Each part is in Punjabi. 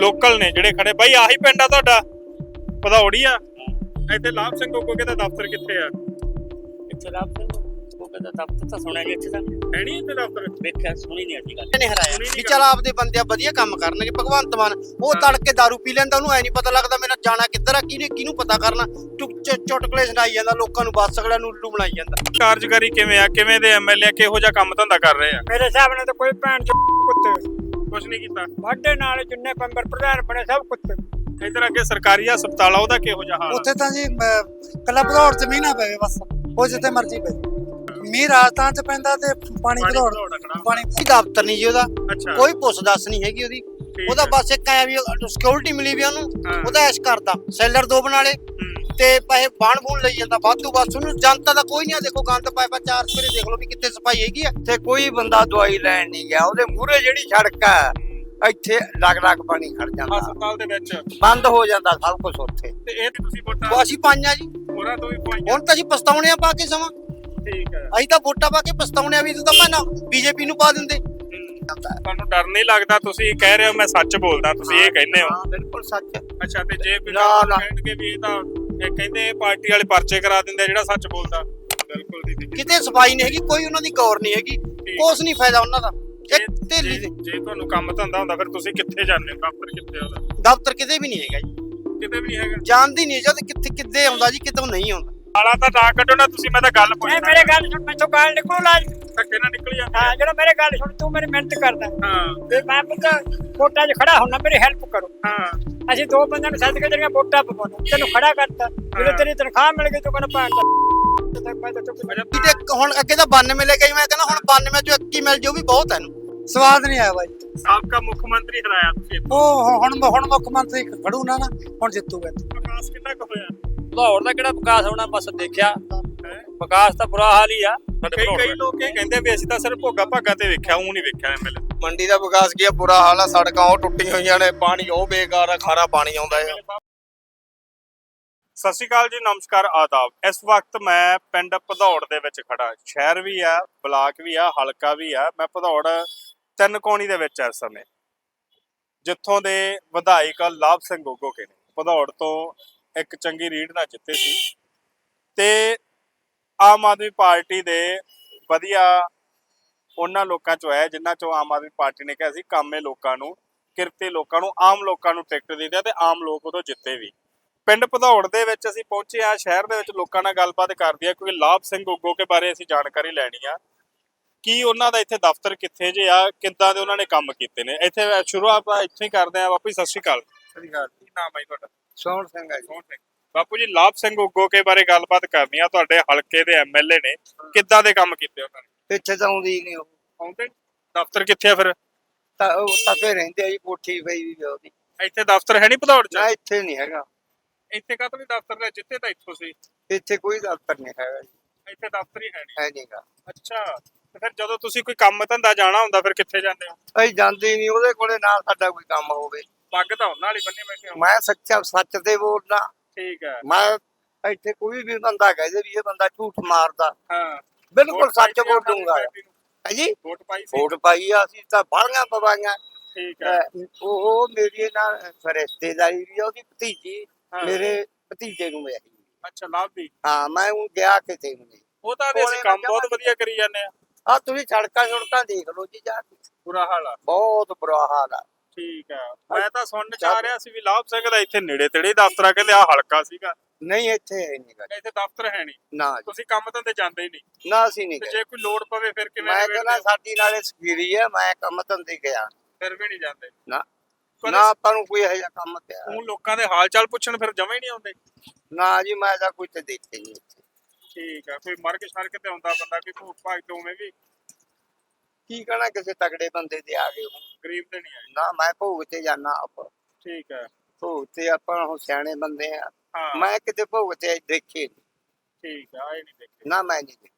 ਲੋਕਲ ਨੇ ਜਿਹੜੇ ਖੜੇ। ਬਾਈ ਆਹੀ ਪਿੰਡ ਆ ਤੁਹਾਡਾ? ਭਦੌੜੀ ਆ ਇੱਥੇ ਲਾਭ ਸਿੰਘ ਗੋਗੋਕੇ ਦਾ ਦਫ਼ਤਰ ਕਿੱਥੇ ਆ? ਇੱਥੇ ਲੱਭ ਸਿੰਘ ਉਹ ਕਹਿੰਦਾ ਦਫ਼ਤਰ ਤਾਂ ਸੁਣਿਆ ਗਿਆ ਇੱਥੇ ਤਾਂ। ਹੈ ਨਹੀਂ ਇੱਥੇ ਦਫ਼ਤਰ? ਵੇਖਿਆ ਸੁਣੀ ਨਹੀਂ ਅੱਜੀ ਗੱਲ। ਨੇ ਹਰਾਇਆ ਵੀ। ਚਲ ਆਪਦੇ ਬੰਦੇ ਆ ਵਧੀਆ ਕੰਮ ਕਰਨਗੇ ਭਗਵੰਤ ਮਾਨ। ਉਹ। ਤੜਕੇ दारू ਪੀ ਲੈਂਦਾ ਉਹਨੂੰ ਐ ਨਹੀਂ ਪਤਾ ਲੱਗਦਾ ਮੇਰਾ ਜਾਣਾ ਕਿੱਧਰ ਆ ਕਿਹਨੇ ਕਿਹਨੂੰ ਪਤਾ ਕਰਨਾ। ਚੁਟਕਲੇ ਸੁਣਾਈ ਜਾਂਦਾ ਲੋਕਾਂ ਨੂੰ ਬੱਸ ਅਗਲਿਆਂ ਨੂੰ ਉੱਲੂ ਬਣਾਈ ਜਾਂਦਾ। ਕਾਰਜਕਾਰੀ ਕਿਵੇਂ ਆ? ਕਿਵੇਂ ਦੇ ਐਮਐਲਏ ਕਿਹੋ ਜਿਹਾ ਕੰਮ ਧੰਦਾ ਕਰ ਰਹੇ ਆ? ਮੇਰੇ ਹਿਸਾਬ ਨਾਲ ਤਾਂ ਕੋਈ ਭੈਣ ਚੋ ਕੁੱਤੇ। ਕੁਝ ਨਹੀਂ ਕੀਤਾ। ਵਾਢੇ ਨਾਲ ਜਿੰਨੇ ਮੈਂਬਰ ਪ੍ਰਧਾਨ ਬਣੇ ਸਭ ਕੁੱਤੇ ਇਧਰ ਅੱਗੇ ਸਰਕਾਰੀ ਹਸਪਤਾਲ ਆ ਉਹਦਾ ਕਿਹੋ ਜਿਹਾ ਹਾਲ ਉੱਥੇ ਤਾਂ ਜੀ ਕੱਲਾ ਭਦੌੜ ਜ਼ਮੀਨ ਪਵੇ ਬਸ। ਉਹ ਜਿੱਥੇ ਮਰਜ਼ੀ ਪਵੇ ਮੀਂਹ ਰਾਜਸਥਾਨ ਚ ਪੈਂਦਾ ਤੇ ਪਾਣੀ ਭਦੌੜ। ਪਾਣੀ ਕੋਈ ਦਫ਼ਤਰ ਨਹੀਂ ਜੀ ਉਹਦਾ। ਕੋਈ ਪੁੱਛ ਦੱਸ ਨਹੀਂ ਹੈਗੀ ਉਹਦੀ। ਉਹਦਾ। ਬਸ ਇੱਕ ਐ ਵੀ ਸਿਕਿਉਰਿਟੀ ਮਿਲੀ ਵੀ ਉਹਨੂੰ। ਉਹਦਾ ਐਸ਼ ਕਰਦਾ ਸੈਲਰ ਦੋ ਬਣਾ ਲੇ। ਤੇ ਪੈਸੇ ਬਾਣ ਬੂਣ ਲਈ ਜਾਂਦਾ ਵਾਧੂ ਬਸ। ਉਹਨੂੰ ਜਨਤਾ ਦਾ ਕੋਈ ਨਹੀਂ ਆ ਦੇਖੋ ਗੰਦ ਪਾਇਆ ਪਾ ਚਾਰ ਸਵੇਰੇ ਦੇਖ ਲਓ ਵੀ ਕਿੱਥੇ ਸਫ਼ਾਈ ਹੈਗੀ ਆ। ਤੇ ਕੋਈ ਬੰਦਾ ਦਵਾਈ ਲੈਣ ਨਹੀਂ ਗਿਆ ਉਹਦੇ ਮੂਹਰੇ ਜਿਹੜੀ ਸੜਕ ਹੈ ਇੱਥੇ ਲੱਗ ਲੱਗ ਪਾਣੀ ਖੜ ਜਾਂਦਾ। ਹਸਪਤਾਲ ਦੇ ਵਿੱਚ। ਬੰਦ ਹੋ ਜਾਂਦਾ ਸਭ ਕੁਝ ਉੱਥੇ। ਤੇ ਇਹ ਤੇ ਤੁਸੀਂ ਵੋਟਾਂ ਅਸੀਂ ਪਾਈਆਂ ਜੀ। ਹੋਰਾਂ ਤੋਂ ਵੀ ਪਾਈਆਂ। ਹੁਣ ਤਾਂ ਅਸੀਂ ਪਛਤਾਉਣੇ ਆ ਪਾ ਕੇ ਸਮਾਂ। ਠੀਕ ਹੈ। ਅਸੀਂ ਤਾਂ ਵੋਟਾਂ ਪਾ ਕੇ ਪਛਤਾਉਣੇ ਆ ਵੀ ਤੂੰ ਤਾਂ ਮੈਂ ਨਾ ਬੀਜੇਪੀ ਨੂੰ ਪਾ ਦਿੰਦੇ। ਤੁਹਾਨੂੰ ਡਰ ਨਹੀਂ ਲੱਗਦਾ? ਤੁਸੀਂ ਕਹਿ ਰਹੇ ਹੋ ਮੈਂ ਸੱਚ ਬੋਲਦਾ ਤੁਸੀਂ ਇਹ ਕਹਿੰਦੇ ਹੋ। ਹਾਂ ਬਿਲਕੁਲ ਸੱਚ। ਅੱਛਾ ਤੇ ਜੇ ਕੋਈ। ਕਹਿਣਗੇ ਵੀ ਇਹ ਤਾਂ ਇਹ ਕਹਿੰਦੇ ਇਹ ਪਾਰਟੀ ਵਾਲੇ ਪਰਚੇ ਕਰਾ ਦਿੰਦੇ ਜਿਹੜਾ ਸੱਚ ਬੋਲਦਾ। ਬਿਲਕੁਲ ਦੀਦੀ ਕਿਤੇ ਸਫ਼ਾਈ ਨਹੀਂ ਹੈਗੀ ਕੋਈ ਉਹਨਾਂ ਦੀ ਗੌਰ ਨਹੀਂ ਹੈਗੀ ਕੁਛ ਨਹੀਂ ਫਾਇਦਾ ਉਹਨਾਂ ਦਾ। ਇੱਕ ਜੇ- ਢੇਲੀ ਜੇ- ਦੇ ਜੇ ਤੁਹਾਨੂੰ ਕੰਮ ਧੰਦਾ ਹੁੰਦਾ ਫਿਰ ਤੁਸੀਂ ਕਿੱਥੇ ਜਾਂਦੇ ਹੋ? ਦਫ਼ਤਰ ਕਿੱਥੇ ਆ ਉਹਦਾ? ਦਫ਼ਤਰ ਕਿਤੇ ਵੀ ਨਹੀਂ ਹੈਗਾ ਜੀ। ਕਿਤੇ ਵੀ ਨਹੀਂ ਹੈਗਾ। ਜਾਣਦੀ ਨਹੀਂ ਜਦ ਕਿੱਥੇ ਕਿੱਦੇ ਆਉਂਦਾ ਜੀ ਕਿਤੋਂ ਨਹੀਂ ਆਉਂਦਾ। ਆਲਾ ਤਾਂ ਨਾ ਕੱਢੋ ਨਾ ਤੁਸੀਂ ਮੈਂ ਤਾਂ ਗੱਲ ਇਹ ਪੁੱਛਦਾ ਮੇਰੇ ਗੱਲ ਸੁਣ ਮੈਥੋਂ ਗਾਲ ਨਿਕਲੂ ਲਾਜ ਧੱਕੇ ਨਾਲ ਨਿਕਲ ਜਾਂਦੇ ਹਾਂ ਜਿਹੜਾ ਮੇਰੇ ਗੱਲ ਸੁਣ ਤੂੰ ਮੇਰੀ ਮਿਹਨਤ ਕਰਦਾ। ਹਾਂ। ਤੇ ਮੈਂ ਪੁੱਤ ਵੋਟਾਂ 'ਚ ਖੜਾ ਹੁੰਨਾ ਮੇਰੀ ਹੈਲਪ ਕਰੋ। ਹਾਂ। ਅਸੀਂ ਦੋ ਬੰਦਿਆਂ ਨੂੰ ਸੱਦ ਕੇ ਜਿਹੜੀਆਂ ਵੋਟਾਂ ਪਵਾਉਣ ਤੈਨੂੰ ਖੜਾ ਕਰਤਾ। ਜਦੋਂ। ਤੇਰੀ ਤਨਖਾਹ ਮਿਲ ਗਈ ਤੂੰ ਕਹਿੰਦਾ ਭਾਂ ਤਾਂ ਮੈਂ ਤਾਂ ਚੁੱਪ ਕਿਤੇ। ਇੱਕ ਹੁਣ ਅੱਗੇ ਤਾਂ 92 ਲੈ ਗਈ ਮੈਂ ਕਹਿੰਦਾ ਹੁਣ 92 ਚੋਂ 21 ਮਿਲ ਜਾਓ ਵੀ ਬਹੁਤ ਹੈ ਇਹਨੂੰ। ਸਵਾਦ ਨਹੀਂ ਆਇਆ ਬਾਈ। ਸਾਬਕਾ ਮੁੱਖ ਮੰਤਰੀ ਹਰਾਇਆ ਤੁਸੀਂ ਉਹ ਹੁਣ ਹੁਣ ਮੁੱਖ ਮੰਤਰੀ ਖੜੂ ਨਾ ਨਾ ਹੁਣ ਜਿੱਤੂਗਾ ਵਿਕਾਸ ਕਿੰਨਾ ਕੁ ਹੋਇਆ? ਲਾਹੌਰ ਦਾ ਕਿਹੜਾ ਵਿਕਾਸ ਹੋਣਾ ਬਸ ਦੇਖਿਆ। ਵਿਕਾਸ ਤਾਂ ਬੁਰਾ ਹਾਲ ਹੀ ਆ। ਕਈ ਕਈ ਲੋਕ ਇਹ ਕਹਿੰਦੇ ਵੀ ਅਸੀਂ ਤਾਂ ਸਿਰਫ ਭੋਗਾ ਭਾਗਾ ਤੇ ਵੇਖਿਆ ਉਹ ਨਹੀਂ ਵੇਖਿਆ ਐਮਐਲਏ ਮੰਡੀ ਦਾ ਵਿਕਾਸ ਕੀ ਹੈ ਬੁਰਾ ਹਾਲ ਆ ਸੜਕਾਂ ਉਹ ਟੁੱਟੀਆਂ ਹੋਈਆਂ ਨੇ ਪਾਣੀ ਉਹ ਬੇਕਾਰ ਆ ਖਾਰਾ ਪਾਣੀ ਆਉਂਦਾ ਹੈ ਸਤਿ ਸ਼੍ਰੀ ਅਕਾਲ ਜੀ ਨਮਸਕਾਰ ਆਦਾਬ। ਇਸ ਵਕਤ ਮੈਂ ਪਿੰਡ ਭਦੌੜ ਦੇ ਵਿੱਚ ਖੜਾ ਸ਼ਹਿਰ ਵੀ ਆ ਬਲਾਕ ਵੀ ਆ ਹਲਕਾ ਵੀ ਆ। ਮੈਂ ਭਦੌੜ ਤਿੰਨ ਕੋਣੀ ਦੇ ਵਿੱਚ ਆ ਇਸ ਸਮੇਂ। ਜਿੱਥੋਂ ਦੇ ਵਿਧਾਇਕ ਲਾਭ ਸਿੰਘ ਗੋਗੋਕੇ ਨੇ। ਭਦੌੜ ਤੋਂ ਇੱਕ ਚੰਗੀ ਰੀਡ ਨਾਲ ਜਿੱਤੇ ਸੀ। ਤੇ ਆਮ ਆਦਮੀ ਪਾਰਟੀ ਦੇ ਵਧੀਆ ਉਹਨਾਂ ਲੋਕਾਂ ਚੋਂ ਹੈ ਜਿਨ੍ਹਾਂ ਚੋਂ ਆਮ ਆਦਮੀ ਪਾਰਟੀ ਨੇ ਕਿਹਾ ਸੀ ਕਾਮੇ ਲੋਕਾਂ ਨੂੰ ਕਿਰਤੇ ਲੋਕਾਂ ਨੂੰ ਆਮ ਲੋਕਾਂ ਨੂੰ ਟਿਕਟ ਦੇ ਦਿਆ ਤੇ ਆਮ ਲੋਕ ਉਦੋਂ ਜਿੱਤੇ ਵੀ। ਪਿੰਡ ਭਦੌੜ ਦੇ ਵਿੱਚ ਅਸੀਂ ਪਹੁੰਚੇ ਆ ਸ਼ਹਿਰ ਦੇ ਵਿੱਚ ਲੋਕਾਂ ਨਾਲ ਗੱਲਬਾਤ ਕਰਦੀ ਆ ਕਿਉਂਕਿ ਲਾਭ ਸਿੰਘ ਗੋਗੋਕੇ ਬਾਰੇ ਅਸੀਂ ਜਾਣਕਾਰੀ ਲੈਣੀ ਆ। ਕੀ ਉਹਨਾਂ ਦਾ ਇੱਥੇ ਦਫ਼ਤਰ ਕਿੱਥੇ ਜੇ ਆ ਕਿੱਦਾਂ ਦੇ ਉਹਨਾਂ ਨੇ ਕੰਮ ਕੀਤੇ ਨੇ? ਇੱਥੇ ਸ਼ੁਰੂਆਤ ਆਪਾਂ ਇੱਥੋਂ ਹੀ ਕਰਦੇ ਆ ਬਾਪੂ ਸਤਿ ਸ਼੍ਰੀ ਅਕਾਲ। ਸਤਿ ਸ਼੍ਰੀ ਅਕਾਲ। ਕੀ ਨਾਮ ਹੈ ਤੁਹਾਡਾ? ਸੋਹਣ ਸਿੰਘ ਹੈ ਸੋਹਣ ਸਿੰਘ। ਬਾਪੂ ਜੀ ਲਾਭ ਸਿੰਘ ਗੋਗੋਕੇ ਬਾਰੇ ਗੱਲਬਾਤ ਕਰਨੀ ਆ। ਤੁਹਾਡੇ ਹਲਕੇ ਦੇ ਐਮਐਲਏ ਨੇ। ਕਿੱਦਾਂ ਦੇ ਕੰਮ ਕੀਤੇ ਉਹਨਾਂ ਨੇ? ਇੱਥੇ ਤਾਂ ਆਉਂਦੀ ਨਹੀਂ ਉਹ। ਆਉਂਦੇ ਦਫ਼ਤਰ ਕਿੱਥੇ ਆ ਫਿਰ? ਤਾਂ ਉਹ ਤਪੇ ਰਹਿੰਦੇ ਆ ਜੀ ਕੋਠੀ ਪਈ ਵੀ ਆ ਉਹਦੀ। ਇੱਥੇ ਦਫ਼ਤਰ ਹੈ ਨਹੀਂ ਭਦੌੜ ਚ? ਨਾ ਇੱਥੇ ਨਹੀਂ ਹੈਗਾ। ਇੱਥੇ ਕਾਹਤੋਂ ਨਹੀਂ ਦਫ਼ਤਰ ਨੇ ਜਿੱਥੇ ਤਾਂ ਇੱਥੋਂ ਸੀ। ਇੱਥੇ ਕੋਈ ਦਫ਼ਤਰ ਨਹੀਂ ਹੈਗਾ ਜੀ। ਇੱਥੇ ਦਫ਼ਤਰ ਹੀ ਹੈ ਨਹੀਂ। ਹੈ ਨਹੀਂਗਾ। ਅੱਛਾ। ਤੇ ਫਿਰ ਜਦੋਂ ਤੁਸੀਂ ਕੋਈ ਕੰਮ ਧੰਦਾ ਜਾਣਾ ਹੁੰਦਾ ਫਿਰ ਕਿੱਥੇ ਜਾਂਦੇ ਹੋ? ਅਸੀਂ ਜਾਂਦੇ ਨਹੀਂ। ਉਹਦੇ ਕੋਲੇ ਨਾਲ ਸਾਡਾ ਕੋਈ ਕੰਮ ਹੋਵੇ। ਪੱਗ ਤਾਂ ਉਹਨਾਂ ਵਾਲੀ ਬੰਨੇ ਬੈਠੇ ਹੋ। ਮੈਂ ਸੱਚਾ ਸੱਚ ਤੇ ਬੋਲਦਾ। ਠੀਕ ਹੈ ਮੈਂ ਇੱਥੇ ਕੋਈ ਵੀ ਬੰਦਾ ਕਹੇ ਵੀ ਇਹ ਬੰਦਾ ਝੂਠ ਮਾਰਦਾ। ਹਾਂ। ਬਿਲਕੁਲ ਸੱਚ ਬੋਲੂੰਗਾ ਪਾਰਟੀ ਨੂੰ? ਹੈ ਜੀ ਵੋਟ ਪਾਈ ਸੀ। ਵੋਟ ਪਾਈ ਆ ਅਸੀਂ ਤਾਂ ਬਾਲੀਆਂ ਪਵਾਈਆਂ। ਠੀਕ ਹੈ ਉਹ ਮੇਰੀ ਨਾਲ ਰਿਸ਼ਤੇਦਾਰੀ ਵੀ ਉਹਦੀ ਭਤੀਜੀ। ਮੇਰੇ ਭਤੀਜੇ ਨੂੰ ਵਿਆਹੀ। ਅੱਛਾ ਲਾਭ ਹਾਂ ਮੈਂ ਉਹ ਗਿਆ ਕਿਤੇ ਨੂੰ ਉਹ ਤਾਂ ਅਸੀਂ ਕੰਮ ਬਹੁਤ ਵਧੀਆ ਕਰੀ ਜਾਂਦੇ ਆ। ਆ ਤੁਸੀਂ ਸੜਕਾਂ ਸੜਕਾਂ ਦੇਖ ਲਓ ਜੀ ਜਾ ਬੁਰਾ ਹਾਲ ਆ। ਬਹੁਤ ਬੁਰਾ ਹਾਲ ਆ। ਠੀਕ ਹੈ ਮੈਂ ਤਾਂ ਸੁਣਨ ਚ ਆ ਰਿਹਾ ਸੀ ਵੀ ਲਾਭ ਸਿੰਘ ਦਾ ਇੱਥੇ ਨੇੜੇ ਤੇੜੇ ਦਫ਼ਤਰ ਆ ਕਹਿੰਦੇ ਆ ਹਲਕਾ ਸੀਗਾ। ਨਹੀਂ ਇੱਥੇ ਹੈ ਨਹੀਂ ਗਾ। ਇੱਥੇ ਦਫ਼ਤਰ ਹੈ ਨਹੀਂ। ਨਾ ਜੀ, ਤੁਸੀਂ ਕੰਮ ਧੰਦੇ ਜਾਂਦੇ ਹੀ ਨਹੀਂ। ਨਾ ਅਸੀਂ ਨਹੀਂ ਤੇ ਗਏ। ਜੇ ਕੋਈ ਲੋੜ ਪਵੇ ਫਿਰ ਕਿਵੇਂ ਮੈਂ ਨਿਬੇੜਦੇ ਕਹਿੰਦਾ ਹੋ? ਸਾਡੀ ਨਾਲੇ ਸਕੀਰੀ ਹੈ ਮੈਂ ਕੰਮ ਧੰਦੇ ਗਿਆ। ਫਿਰ ਵੀ ਨਹੀਂ ਜਾਂਦੇ। ਨਾ। ਕਦੇ- ਨਾ ਆਪਾਂ ਨੂੰ ਕੋਈ ਇਹੋ ਜਿਹਾ ਕੰਮ ਪਿਆ। ਉਹ ਲੋਕਾਂ ਦੇ ਹਾਲ ਚਾਲ ਪੁੱਛਣ ਫਿਰ ਜਮਾ ਹੀ ਨਹੀਂ ਆਉਂਦੇ। ਨਾ ਜੀ ਮੈਂ ਤਾਂ ਕੋਈ ਤੇ ਦੇਖੇ ਨਹੀਂ ਇੱਥੇ। ਠੀਕ ਆ ਕੋਈ ਮਰਗ ਸ਼ਰਕ ਤੇ ਆਉਂਦਾ ਬੰਦਾ ਕਿ ਭੂਖ ਭਾਗ ਤੋਂ ਉਵੇਂ ਵੀ। ਕੀ ਕਹਣਾ ਕਿਸੇ ਤਗੜੇ ਬੰਦੇ ਦੇ ਆ ਗਏ ਹੋ। ਗਰੀਬ ਤੇ ਨਹੀਂ ਆਏ। ਨਾ ਮੈਂ ਭੋਗ ਤੇ ਜਾਣਾ ਆਪ। ਠੀਕ ਹੈ। ਭੋਗ ਤੇ ਆਪਾਂ ਹੁਣ ਸਿਆਣੇ ਬੰਦੇ ਆ। ਹਾਂ। ਮੈਂ ਕਿਤੇ ਭੋਗ ਤੇ ਦੇਖੇ ਨੀ। ਠੀਕ ਆ ਇਹ ਨਹੀਂ ਦੇਖੇ। ਨਾ ਮੈਂ ਨਹੀਂ ਦੇਖੇ।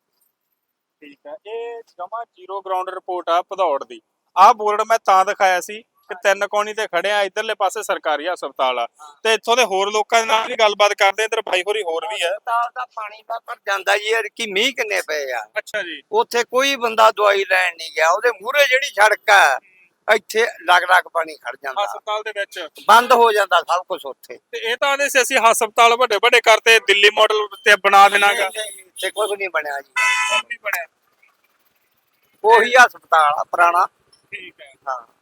ਠੀਕ ਆ ਇਹ ਜਮਾ ਜ਼ੀਰੋ ਗਰਾਊਂਡ ਰਿਪੋਰਟ ਆ ਭਦੌੜ ਦੀ। ਆਹ ਬੋਰਡ ਮੈਂ ਤਾਂ ਦਿਖਾਇਆ ਸੀ। ਕਿ ਤਿੰਨ ਕੋਣੀ ਤੇ ਖੜਿਆ ਇਧਰਲੇ ਪਾਸੇ ਸਰਕਾਰੀ ਹਸਪਤਾਲ ਆ। ਤੇ ਇੱਥੋਂ ਦੇ ਹੋਰ ਲੋਕਾਂ ਦੇ ਨਾਲ ਵੀ ਗੱਲਬਾਤ ਕਰਦੇ ਇਧਰ ਭਾਈ ਹੋਰੀ ਹੋਰ ਵੀ ਹੈ ਹਸਪਤਾਲ ਦਾ ਪਾਣੀ ਦਾ ਭਰ ਜਾਂਦਾ ਜੀ ਕੀ ਮੀਂਹ ਕਿੰਨੇ ਪਏ ਆ। ਅੱਛਾ ਜੀ। ਉੱਥੇ ਕੋਈ ਬੰਦਾ ਦਵਾਈ ਲੈਣ ਨਹੀਂ ਗਿਆ ਉਹਦੇ ਮੂਹਰੇ ਜਿਹੜੀ ਸੜਕ ਆ ਇੱਥੇ ਲੱਗ ਲੱਗ ਪਾਣੀ ਖੜ ਜਾਂਦਾ। ਹਸਪਤਾਲ ਦੇ ਵਿੱਚ। ਬੰਦ ਹੋ ਜਾਂਦਾ ਸਭ ਕੁਝ ਉੱਥੇ। ਤੇ ਇਹ ਤਾਂ ਆਦੇ ਸੀ ਅਸੀਂ ਹਸਪਤਾਲ ਵੱਡੇ ਵੱਡੇ ਕਰਤੇ ਦਿੱਲੀ ਮਾਡਲ ਤੇ ਬਣਾ ਦੇਣਾਗਾ ਤੇ ਕੁਝ ਨਹੀਂ ਬਣਿਆ ਜੀ। ਨਹੀਂ ਬਣਿਆ। ਉਹੀ ਹਸਪਤਾਲ ਆ ਪੁਰਾਣਾ। ਠੀਕ ਹੈ। ਹਾਂ।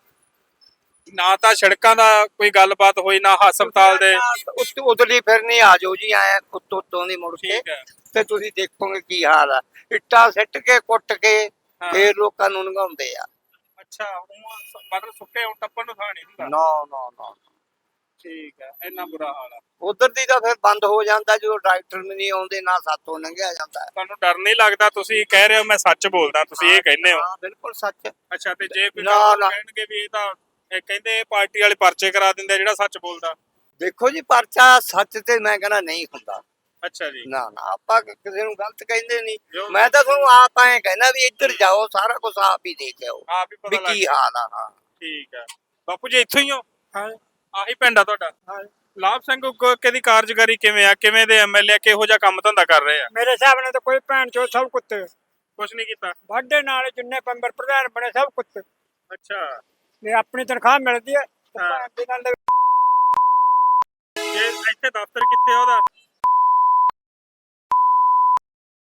ਨਾ ਤਾਂ ਸੜਕਾਂ ਦਾ ਕੋਈ ਗੱਲਬਾਤ ਹੋਈ ਨਾ ਹਸਪਤਾਲ ਦੇ। ਉਤਲੀ ਫਿਰਨੀ ਆ ਜਾਓ ਜੀ ਐ ਉੱਤੋਂ ਉੱਤੋਂ ਦੀ ਮੁੜ ਕੇ। ਠੀਕ ਹੈ। ਤੇ ਤੁਸੀਂ ਦੇਖੋਗੇ ਕੀ ਹਾਲ ਆ। ਇੱਟਾਂ ਸਿੱਟ ਕੇ ਕੁੱਟ ਕੇ ਹਾਂ। ਫੇਰ ਲੋਕਾਂ ਨੂੰ ਨਗਾਉਂਦੇ ਆ। ਅੱਛਾ ਸ- ਮਤਲਬ ਸੁੱਕੇ ਹੁਣ ਟੱਪਣ ਨੂੰ ਥਾਂ ਨਹੀਂ ਹੁੰਦਾ। ਨੋ ਨੋ ਨੋ। ਠੀਕ ਹੈ ਇੰਨਾ ਬੁਰਾ ਹਾਲ ਆ। ਉਧਰ ਦੀ ਤਾਂ ਫਿਰ ਬੰਦ ਹੋ ਜਾਂਦਾ ਜਦੋਂ ਡਾਕਟਰ ਨਹੀਂ ਆਉਂਦੇ ਨਾ ਸਾਤੋਂ ਲੰਘਿਆ ਜਾਂਦਾ। ਤੁਹਾਨੂੰ ਡਰ ਨਹੀਂ ਲੱਗਦਾ? ਤੁਸੀਂ ਕਹਿ ਰਹੇ ਹੋ ਮੈਂ ਸੱਚ ਬੋਲਦਾ ਤੁਸੀਂ ਇਹ ਕਹਿੰਦੇ ਹੋ। ਹਾਂ ਬਿਲਕੁਲ ਸੱਚ। ਅੱਛਾ ਤੇ ਜੇ ਕੋਈ ਨਾ, ਡਾਕਟਰ ਨਾ। ਕਹਿਣਗੇ ਵੀ ਇਹ ਤਾਂ ਇਹ ਕਹਿੰਦੇ ਪਾਰਟੀ ਵਾਲੇ ਪਰਚੇ ਕਰਾ ਦਿੰਦੇ ਆ ਜਿਹੜਾ ਸੱਚ ਬੋਲਦਾ। ਦੇਖੋ ਜੀ ਪਰਚਾ ਸੱਚ ਤੇ ਮੈਂ ਕਹਿੰਦਾ ਨਹੀਂ ਹੁੰਦਾ। ਅੱਛਾ ਜੀ। ਨਾ ਨਾ ਆਪਾਂ ਕਿਸੇ ਨੂੰ ਗਲਤ ਕਹਿੰਦੇ ਨਹੀਂ। ਮੈਂ ਤਾਂ ਤੁਹਾਨੂੰ ਆਪ ਐਂ ਕਹਿੰਦਾ ਵੀ ਇੱਧਰ ਜਾਓ ਸਾਰਾ ਕੁਝ ਆਪ ਹੀ ਦੇਖ ਆਓ ਆਪ ਹੀ ਵੀ ਪਤਾ ਲੱਗ ਕੀ ਹਾਲ ਆ ਹਾਂ। ਠੀਕ ਹੈ ਬਾਪੂ ਜੀ ਇੱਥੋਂ ਹੀ ਹੋ? ਹਾਂ। ਆਹੀ ਪਿੰਡ ਆ ਤੁਹਾਡਾ? ਹਾਂ। ਲਾਭ ਸਿੰਘ ਗੁੱਗੇ ਦੀ ਕਾਰਜਕਾਰੀ ਕਿਵੇਂ ਆ? ਕਿਵੇਂ ਦੇ ਐਮਐਲਏ ਕਿਹੋ ਜਿਹਾ ਕੰਮ ਧੰਦਾ ਕਰ ਰਹੇ ਆ? ਮੇਰੇ ਹਿਸਾਬ ਨਾਲ ਤਾਂ ਕੋਈ ਭੈਣ ਚੋ ਸਭ ਕੁੱਤੇ। ਕੁਛ ਨਹੀਂ ਕੀਤਾ। ਵਾਢੇ ਨਾਲ ਜਿੰਨੇ ਮੈਂਬਰ ਪ੍ਰਧਾਨ ਬਣੇ ਸਭ ਕੁੱਤੇ। ਅੱਛਾ। ਜੇ ਆਪਣੀ ਤਨਖਾਹ ਮਿਲਦੀ ਹੈ ਤਾਂ ਹਾਂ। ਭੈਣ ਦੇ ਨਾਲ ਦੇ- ਜੇ ਇੱਥੇ ਦਫ਼ਤਰ ਕਿੱਥੇ ਆ ਉਹਦਾ?